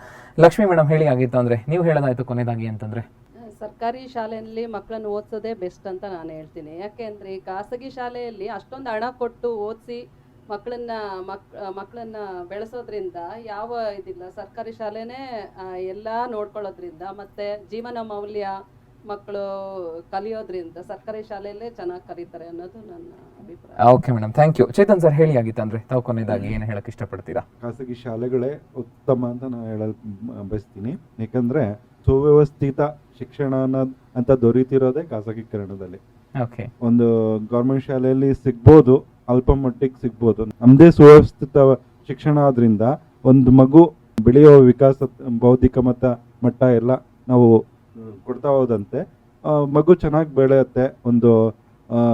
Lakshmi madam ಹೇಳಿ ಆಗಿತ್ತು ಅಂದ್ರೆ ನೀವು ಹೇಳೋದಾಯ್ತು ಕೊನೆಯದಾಗಿ ಅಂತಂದ್ರೆ? ಸರ್ಕಾರಿ ಶಾಲೆಯಲ್ಲಿ ಮಕ್ಕಳನ್ನು ಓದಿಸೋದೇ ಬೆಸ್ಟ್ ಅಂತ ನಾನು ಹೇಳ್ತೀನಿ. ಯಾಕೆಂದ್ರೆ ಈ ಖಾಸಗಿ ಶಾಲೆಯಲ್ಲಿ ಅಷ್ಟೊಂದು ಹಣ ಕೊಟ್ಟು ಓದಿಸಿ ಮಕ್ಕಳನ್ನ ಮಕ್ ಮಕ್ಕಳನ್ನ ಬೆಳೆಸೋದ್ರಿಂದ ಯಾವ ಇದಿಲ್ಲ. ಸರ್ಕಾರಿ ಶಾಲೆನೇ ಎಲ್ಲ ನೋಡ್ಕೊಳ್ಳೋದ್ರಿಂದ ಮತ್ತೆ ಜೀವನ ಮೌಲ್ಯ ಮಕ್ಕಳು ಕಲಿಯೋದ್ರಿಂದ ಸರ್ಕಾರಿ ಶಾಲೆಯಲ್ಲೇ ಚೆನ್ನಾಗಿ ಕಲಿತಾರೆ ಅನ್ನೋದು ನನ್ನ ಅಭಿಪ್ರಾಯ. Okay madam thank you Chetan sir ಹೇಳಿ ಆಗಿತ್ತು ಅಂದ್ರೆ ತಾವು ಕೊನೆಯದಾಗಿ ಏನು ಹೇಳಕ್ಕೆ ಇಷ್ಟಪಡ್ತೀರಾ? ಖಾಸಗಿ ಶಾಲೆಗಳೇ ಉತ್ತಮ ಅಂತ ನಾನು ಹೇಳಲು ಬಯಸ್ತೀನಿ. ಯಾಕಂದ್ರೆ ಸುವ್ಯವಸ್ಥಿತ ಶಿಕ್ಷಣ ಅನ್ನೋದ್ ಅಂತ ದೊರೀತಿರೋದೇ ಖಾಸಗೀಕರಣದಲ್ಲಿ ಓಕೆ ಒಂದು ಗೌರ್ಮೆಂಟ್ ಶಾಲೆಯಲ್ಲಿ ಸಿಗ್ಬೋದು ಅಲ್ಪ ಮಟ್ಟಿಗೆ ಸಿಗ್ಬೋದು. ನಮ್ಮದೇ ಸುವ್ಯವಸ್ಥಿತ ಶಿಕ್ಷಣ ಆದ್ರಿಂದ ಒಂದು ಮಗು ಬೆಳೆಯೋ ವಿಕಾಸ ಬೌದ್ಧಿಕ ಮಟ್ಟ ಮಟ್ಟ ಎಲ್ಲ ನಾವು ಕೊಡ್ತಾ ಹೋದಂತೆ ಆ, ಮಗು ಚೆನ್ನಾಗಿ ಬೆಳೆಯುತ್ತೆ ಒಂದು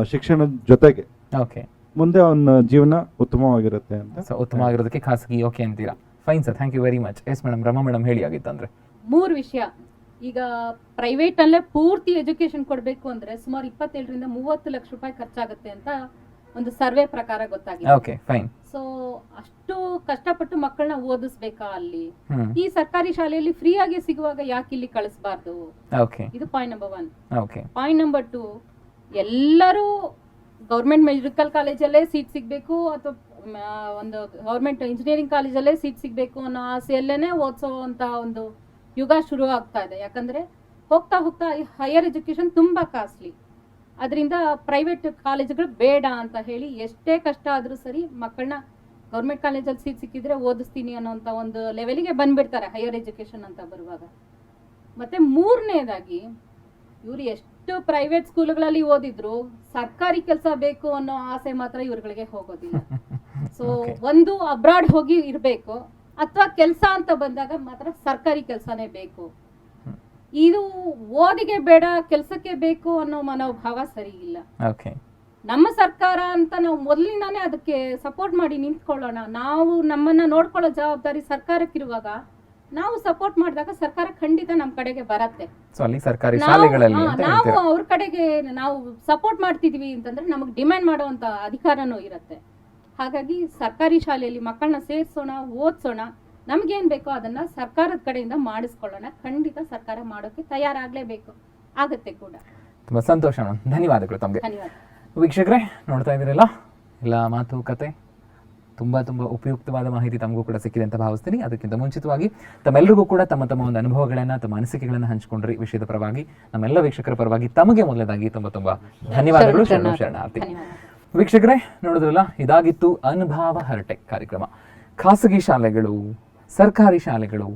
ಶಿಕ್ಷಣದ ಜೊತೆಗೆ. ಓಕೆ. ಮುಂದೆ ಅವನ ಜೀವನ ಉತ್ತಮವಾಗಿರುತ್ತೆ ಅಂತ ಸೊ ಉತ್ತಮವಾಗಿರೋದಕ್ಕೆ ಖಾಸಗಿ ಓಕೆ ಅಂತೀರಾ? Fine sir thank you very much yes madam Rama madam ಹೇಳಿ ಆಗಿತ್ತು ಅಂದ್ರೆ ಮೂರು ವಿಷಯ. ಈಗ ಪ್ರೈವೇಟ್ ಅಲ್ಲೇ ಪೂರ್ತಿ ಎಜುಕೇಶನ್ ಕೊಡಬೇಕು ಅಂದ್ರೆ ಸುಮಾರು ಇಪ್ಪತ್ತೇಳರಿಂದ ಮೂವತ್ತು ಲಕ್ಷ ರೂಪಾಯಿ ಖರ್ಚಾಗುತ್ತೆ ಅಂತ ಒಂದು ಸರ್ವೆ ಪ್ರಕಾರ ಗೊತ್ತಾಗಿದೆ. ಓಕೆ ಫೈನ್ ಸೊ ಅಷ್ಟು ಕಷ್ಟಪಟ್ಟು ಮಕ್ಕಳನ್ನ ಓದಿಸ್ಬೇಕಾ ಅಲ್ಲಿ? ಈ ಸರ್ಕಾರಿ ಶಾಲೆಯಲ್ಲಿ ಫ್ರೀ ಆಗಿ ಸಿಗುವಾಗ ಯಾಕೆ ಇಲ್ಲಿ ಕಳಿಸಬಾರ್ದು? ಓಕೆ ಇದು point number one okay point number two ಎಲ್ಲರೂ ಗೌರ್ಮೆಂಟ್ ಮೆಡಿಕಲ್ ಕಾಲೇಜಲ್ಲೇ ಸೀಟ್ ಸಿಗಬೇಕು ಅಥವಾ ಒಂದು ಗೌರ್ಮೆಂಟ್ ಇಂಜಿನಿಯರಿಂಗ್ ಕಾಲೇಜಲ್ಲೇ ಸೀಟ್ ಸಿಗಬೇಕು ಅನ್ನೋ ಆಸೆಯಲ್ಲೇನೆ ಓದಿಸೋ ಅಂತ ಒಂದು ಯುಗ ಶುರು ಆಗ್ತಾ ಇದೆ. ಯಾಕಂದ್ರೆ ಹೋಗ್ತಾ ಹೋಗ್ತಾ ಹೈಯರ್ ಎಜುಕೇಶನ್ ತುಂಬಾ ಕಾಸ್ಟ್ಲಿ ಅದರಿಂದ ಪ್ರೈವೇಟ್ ಕಾಲೇಜುಗಳು ಬೇಡ ಅಂತ ಹೇಳಿ ಎಷ್ಟೇ ಕಷ್ಟ ಆದರೂ ಸರಿ ಮಕ್ಕಳನ್ನ ಗೌರ್ಮೆಂಟ್ ಕಾಲೇಜಲ್ಲಿ ಸೀಟ್ ಸಿಕ್ಕಿದ್ರೆ ಓದಿಸ್ತೀನಿ ಅನ್ನೋಂಥ ಒಂದು ಲೆವೆಲಿಗೆ ಬಂದ್ಬಿಡ್ತಾರೆ ಹೈಯರ್ ಎಜುಕೇಷನ್ ಅಂತ ಬರುವಾಗ. ಮತ್ತೆ ಮೂರನೇದಾಗಿ ಇವರು ಎಷ್ಟು ಪ್ರೈವೇಟ್ ಸ್ಕೂಲ್ಗಳಲ್ಲಿ ಓದಿದ್ರು ಸರ್ಕಾರಿ ಕೆಲಸ ಬೇಕು ಅನ್ನೋ ಆಸೆ ಮಾತ್ರ ಇವ್ರುಗಳಿಗೆ ಹೋಗೋದಿಲ್ಲ. ಸೊ ಒಂದು ಅಬ್ರಾಡ್ ಹೋಗಿ ಇರಬೇಕು ಅಥವಾ ಕೆಲಸ ಅಂತ ಬಂದಾಗ ಮಾತ್ರ ಸರ್ಕಾರಿ ಕೆಲಸನೇ ಬೇಕು. ಇದು ಓದಿಗೆ ಬೇಡ ಕೆಲಸಕ್ಕೆ ಬೇಕು ಅನ್ನೋ ಮನೋಭಾವ ಸರಿ ಇಲ್ಲ. ಓಕೆ. ನಮ್ಮ ಸರ್ಕಾರ ಅಂತ ನಾವು ಮೊದಲಿಂದಾನೇ ಅದಕ್ಕೆ ಸಪೋರ್ಟ್ ಮಾಡಿ ನಿಂತ್ಕೊಳ್ಳೋಣ. ನಾವು ನಮ್ಮನ್ನ ನೋಡ್ಕೊಳ್ಳೋ ಜವಾಬ್ದಾರಿ ಸರ್ಕಾರಕ್ಕಿರುವಾಗ ನಾವು ಸಪೋರ್ಟ್ ಮಾಡಿದಾಗ ಸರ್ಕಾರ ಖಂಡಿತ ನಮ್ಮ ಕಡೆಗೆ ಬರತ್ತೆ. ನಾವು- ಅವ್ರ ಕಡೆಗೆ ನಾವು ಸಪೋರ್ಟ್ ಮಾಡ್ತಿದೀವಿ ಅಂತಂದ್ರೆ ನಮಗೆ ಡಿಮ್ಯಾಂಡ್ ಮಾಡುವಂತ ಅಧಿಕಾರನೂ ಇರುತ್ತೆ. ಹಾಗಾಗಿ ಸರ್ಕಾರಿ ಶಾಲೆಯಲ್ಲಿ ಮಕ್ಕಳನ್ನ ಸೇರಿಸೋಣ ಓದಿಸೋಣ. ನಮ್ಗೇನ್ ಬೇಕೋ ಅದನ್ನ ಸರ್ಕಾರದ ಕಡೆಯಿಂದ ಮಾಡಿಸ್ಕೊಳ್ಳೋಣ. ಖಂಡಿತ ಸರ್ಕಾರ ಮಾಡೋಕೆ ತಯಾರಾಗ್ಲೇಬೇಕು. ಆಗತ್ತೆ ಕೂಡ. ತುಂಬಾ ಸಂತೋಷ ಮೇಡಮ್ ಧನ್ಯವಾದಗಳು ತಮಗೆ. ಧನ್ಯವಾದ ವೀಕ್ಷಕರೇ ನೋಡ್ತಾ ಇದ್ದೀರಲ್ಲ? ಎಲ್ಲ ಮಾತುಕತೆ ತುಂಬ ತುಂಬ ಉಪಯುಕ್ತವಾದ ಮಾಹಿತಿ ತಮಗೂ ಕೂಡ ಸಿಕ್ಕಿದೆ ಅಂತ ಭಾವಿಸ್ತೀನಿ. ಅದಕ್ಕಿಂತ ಮುಂಚಿತವಾಗಿ ತಮ್ಮೆಲ್ಲರಿಗೂ ಕೂಡ ತಮ್ಮ ತಮ್ಮ ಒಂದು ಅನುಭವಗಳನ್ನು ತಮ್ಮ ಅನಿಸಿಕೆಗಳನ್ನು ಹಂಚಿಕೊಂಡ್ರಿ ವಿಷಯದ ಪರವಾಗಿ. ನಮ್ಮೆಲ್ಲ ವೀಕ್ಷಕರ ಪರವಾಗಿ ತಮಗೆ ಮೊದಲನೇದಾಗಿ ತುಂಬ ತುಂಬ ಧನ್ಯವಾದಗಳು ಶರಣ ಶರಣಾರ್ಥಿ. ವೀಕ್ಷಕರೇ ನೋಡಿದ್ರಲ್ಲ ಇದಾಗಿತ್ತು ಅನುಭವ ಹರಟೆ ಕಾರ್ಯಕ್ರಮ. ಖಾಸಗಿ ಶಾಲೆಗಳು ಸರ್ಕಾರಿ ಶಾಲೆಗಳು,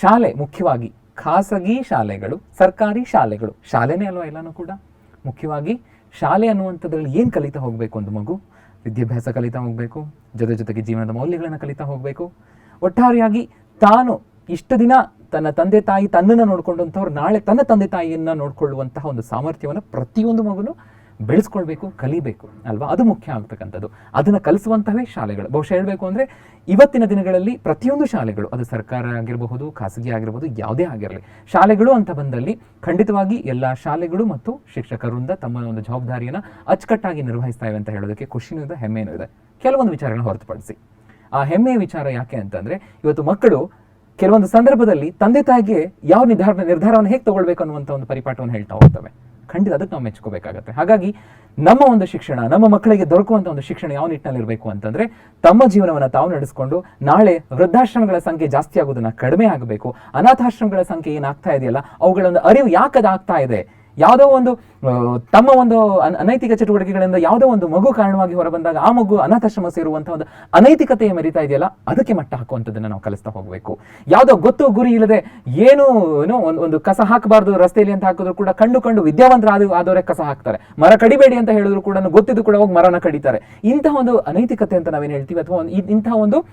ಶಾಲೆ ಮುಖ್ಯವಾಗಿ ಖಾಸಗಿ ಶಾಲೆಗಳು, ಸರ್ಕಾರಿ ಶಾಲೆಗಳು, ಶಾಲೆನೇ ಅಲ್ವಾ ಎಲ್ಲನೂ ಕೂಡ? ಮುಖ್ಯವಾಗಿ ಶಾಲೆ ಅನ್ನುವಂಥದ್ರಲ್ಲಿ ಏನು ಕಲಿತಾ ಹೋಗಬೇಕು ಒಂದು ಮಗು? ವಿದ್ಯಾಭ್ಯಾಸ ಕಲಿತಾ ಹೋಗಬೇಕು, ಜೊತೆ ಜೊತೆಗೆ ಜೀವನದ ಮೌಲ್ಯಗಳನ್ನು ಕಲಿತಾ ಹೋಗಬೇಕು. ಒಟ್ಟಾರೆಯಾಗಿ ತಾನು ಇಷ್ಟು ದಿನ ತನ್ನ ತಂದೆ ತಾಯಿ ತನ್ನನ್ನು ನೋಡ್ಕೊಂಡಂಥವ್ರು ನಾಳೆ ತನ್ನ ತಂದೆ ತಾಯಿಯನ್ನು ನೋಡಿಕೊಳ್ಳುವಂತಹ ಒಂದು ಸಾಮರ್ಥ್ಯವನ್ನು ಪ್ರತಿಯೊಂದು ಮಗುನು ಬೆಳೆಸ್ಕೊಳ್ಬೇಕು, ಕಲಿಬೇಕು, ಅಲ್ವಾ? ಅದು ಮುಖ್ಯ ಆಗ್ತಕ್ಕಂಥದ್ದು. ಅದನ್ನು ಕಲಿಸುವಂತಹವೇ ಶಾಲೆಗಳು. ಬಹುಶಃ ಹೇಳಬೇಕು ಅಂದರೆ ಇವತ್ತಿನ ದಿನಗಳಲ್ಲಿ ಪ್ರತಿಯೊಂದು ಶಾಲೆಗಳು, ಅದು ಸರ್ಕಾರ ಆಗಿರಬಹುದು, ಖಾಸಗಿ ಆಗಿರಬಹುದು ಯಾವುದೇ ಆಗಿರಲಿ, ಶಾಲೆಗಳು ಅಂತ ಬಂದಲ್ಲಿ ಖಂಡಿತವಾಗಿ ಎಲ್ಲ ಶಾಲೆಗಳು ಮತ್ತು ಶಿಕ್ಷಕರಿಂದ ತಮ್ಮ ಒಂದು ಜವಾಬ್ದಾರಿಯನ್ನು ಅಚ್ಚುಕಟ್ಟಾಗಿ ನಿರ್ವಹಿಸ್ತಾ ಇವೆ ಅಂತ ಹೇಳೋದಕ್ಕೆ ಖುಷಿನೂ ಇದೆ ಹೆಮ್ಮೆಯೂ ಇದೆ. ಕೆಲವೊಂದು ವಿಚಾರಗಳನ್ನ ಹೊರತುಪಡಿಸಿ. ಆ ಹೆಮ್ಮೆಯ ವಿಚಾರ ಯಾಕೆ ಅಂತಂದ್ರೆ, ಇವತ್ತು ಮಕ್ಕಳು ಕೆಲವೊಂದು ಸಂದರ್ಭದಲ್ಲಿ ತಂದೆ ತಾಯಿಗೆ ಯಾವ ನಿರ್ಧಾರ, ನಿರ್ಧಾರವನ್ನು ಹೇಗೆ ತಗೊಳ್ಬೇಕು ಅನ್ನುವಂಥ ಒಂದು ಪರಿಪಾಠವನ್ನು ಹೇಳ್ತಾ ಹೋಗ್ತವೆ. ಖಂಡಿತ ಅದಕ್ಕೆ ನಾವು ಮೆಚ್ಕೋಬೇಕಾಗತ್ತೆ. ಹಾಗಾಗಿ ನಮ್ಮ ಒಂದು ಶಿಕ್ಷಣ, ನಮ್ಮ ಮಕ್ಕಳಿಗೆ ದೊರಕುವಂಥ ಒಂದು ಶಿಕ್ಷಣ ಯಾವ ನಿಟ್ಟಿನಲ್ಲಿ ಇರಬೇಕು ಅಂತಂದ್ರೆ ತಮ್ಮ ಜೀವನವನ್ನು ತಾವು ನಡೆಸಿಕೊಂಡು ನಾಳೆ ವೃದ್ಧಾಶ್ರಮಗಳ ಸಂಖ್ಯೆ ಜಾಸ್ತಿ ಆಗೋದನ್ನ ಕಡಿಮೆ ಆಗಬೇಕು. ಅನಾಥಾಶ್ರಮಗಳ ಸಂಖ್ಯೆ ಏನಾಗ್ತಾ ಇದೆಯಲ್ಲ ಅವುಗಳ ಒಂದು ಅರಿವು ಯಾಕದಾಗ್ತಾ ಇದೆ? ಯಾವುದೋ ಒಂದು ತಮ್ಮ ಒಂದು ಅನ- ಅನೈತಿಕ ಚಟುವಟಿಕೆಗಳಿಂದ ಯಾವುದೋ ಒಂದು ಮಗು ಕಾರಣವಾಗಿ ಹೊರಬಂದಾಗ ಆ ಮಗು ಅನಾಥಾಶ್ರಮ ಸೇರುವಂತಹ ಒಂದು ಅನೈತಿಕತೆಯ ಮರಿತಾ ಇದೆಯಲ್ಲ, ಅದಕ್ಕೆ ಮಟ್ಟ ಹಾಕುವಂಥದ್ದನ್ನ ನಾವು ಕಲಿಸ್ತಾ ಹೋಗಬೇಕು. ಯಾವುದೋ ಗೊತ್ತು ಗುರಿ ಇಲ್ಲದೆ ಏನು, ಏನೋ ಒಂದು ಕಸ ಹಾಕಬಾರ್ದು ರಸ್ತೆಯಲ್ಲಿ ಅಂತ ಹಾಕಿದ್ರು ಕೂಡ ಕಂಡು ಕಂಡು ವಿದ್ಯಾವಂತರ ಆದ, ಆದವರೇ ಕಸ ಹಾಕ್ತಾರೆ. ಮರ ಕಡಿಬೇಡಿ ಅಂತ ಹೇಳಿದ್ರು ಕೂಡ ಗೊತ್ತಿದ್ದು ಕೂಡ ಹೋಗಿ ಮರನ ಕಡಿತಾರೆ. ಇಂತಹ ಒಂದು ಅನೈತಿಕತೆ ಅಂತ ನಾವೇನು ಹೇಳ್ತೀವಿ ಅಥವಾ ಇಂತಹ ಒಂದು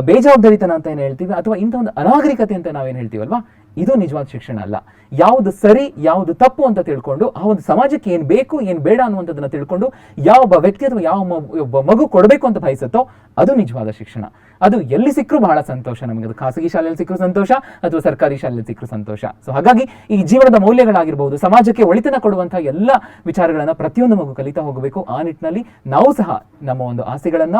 ಬೇಜವಾಬ್ದಾರಿತನ ಅಂತ ಏನು ಹೇಳ್ತೀವಿ ಅಥವಾ ಇಂಥ ಒಂದು ಅನಾಗರಿಕತೆ ಅಂತ ನಾವೇನು ಹೇಳ್ತೀವಲ್ವಾ? ಇದು ನಿಜವಾದ ಶಿಕ್ಷಣ ಅಲ್ಲ. ಯಾವುದು ಸರಿ, ಯಾವುದು ತಪ್ಪು ಅಂತ ತಿಳ್ಕೊಂಡು, ಆ ಒಂದು ಸಮಾಜಕ್ಕೆ ಏನ್ ಬೇಕು, ಏನ್ ಬೇಡ ಅನ್ನುವಂಥದ್ದನ್ನ ತಿಳ್ಕೊಂಡು, ಯಾವ ಒಬ್ಬ ವ್ಯಕ್ತಿ ಅಥವಾ ಯಾವ ಒಬ್ಬ ಮಗು ಕೊಡಬೇಕು ಅಂತ ಬಯಸುತ್ತೋ, ಅದು ನಿಜವಾದ ಶಿಕ್ಷಣ. ಅದು ಎಲ್ಲಿ ಸಿಕ್ಕರೂ ಬಹಳ ಸಂತೋಷ ನಮಗೆ. ಅದು ಖಾಸಗಿ ಶಾಲೆಯಲ್ಲಿ ಸಿಕ್ಕರೂ ಸಂತೋಷ, ಅಥವಾ ಸರ್ಕಾರಿ ಶಾಲೆಯಲ್ಲಿ ಸಿಕ್ಕರೂ ಸಂತೋಷ. ಸೊ ಹಾಗಾಗಿ ಈ ಜೀವನದ ಮೌಲ್ಯಗಳಾಗಿರ್ಬೋದು ಸಮಾಜಕ್ಕೆ ಒಳಿತನ ಕೊಡುವಂತಹ ಎಲ್ಲ ವಿಚಾರಗಳನ್ನ ಪ್ರತಿಯೊಂದು ಮಗು ಕಲಿತಾ ಹೋಗಬೇಕು. ಆ ನಿಟ್ಟಿನಲ್ಲಿ ನಾವು ಸಹ ನಮ್ಮ ಒಂದು ಆಸೆಗಳನ್ನ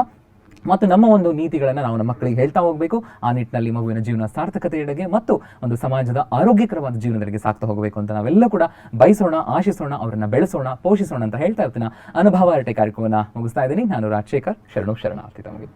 ಮತ್ತು ನಮ್ಮ ಒಂದು ನೀತಿಗಳನ್ನು ನಾವು ನಮ್ಮ ಮಕ್ಕಳಿಗೆ ಹೇಳ್ತಾ ಹೋಗಬೇಕು. ಆ ನಿಟ್ಟಿನಲ್ಲಿ ಮಗುವಿನ ಜೀವನ ಸಾರ್ಥಕತೆಯೆಡೆಗೆ ಮತ್ತು ಒಂದು ಸಮಾಜದ ಆರೋಗ್ಯಕರವಾದ ಜೀವನದೆಡೆಗೆ ಸಾಕ್ತಾ ಹೋಗಬೇಕು ಅಂತ ನಾವೆಲ್ಲ ಕೂಡ ಬಯಸೋಣ, ಆಶಿಸೋಣ, ಅವರನ್ನು ಬೆಳೆಸೋಣ, ಪೋಷಿಸೋಣ ಅಂತ ಹೇಳ್ತಾ ಇರ್ತೀನಿ. ಅನುಭವ ಅರಟೆ ಕಾರ್ಯಕ್ರಮವನ್ನು ಮುಗಿಸ್ತಾ ಇದ್ದೀನಿ. ನಾನು ರಾಜಶೇಖರ್. ಶರಣು ಶರಣಾರ್ಥಿ ತಮಗೆ.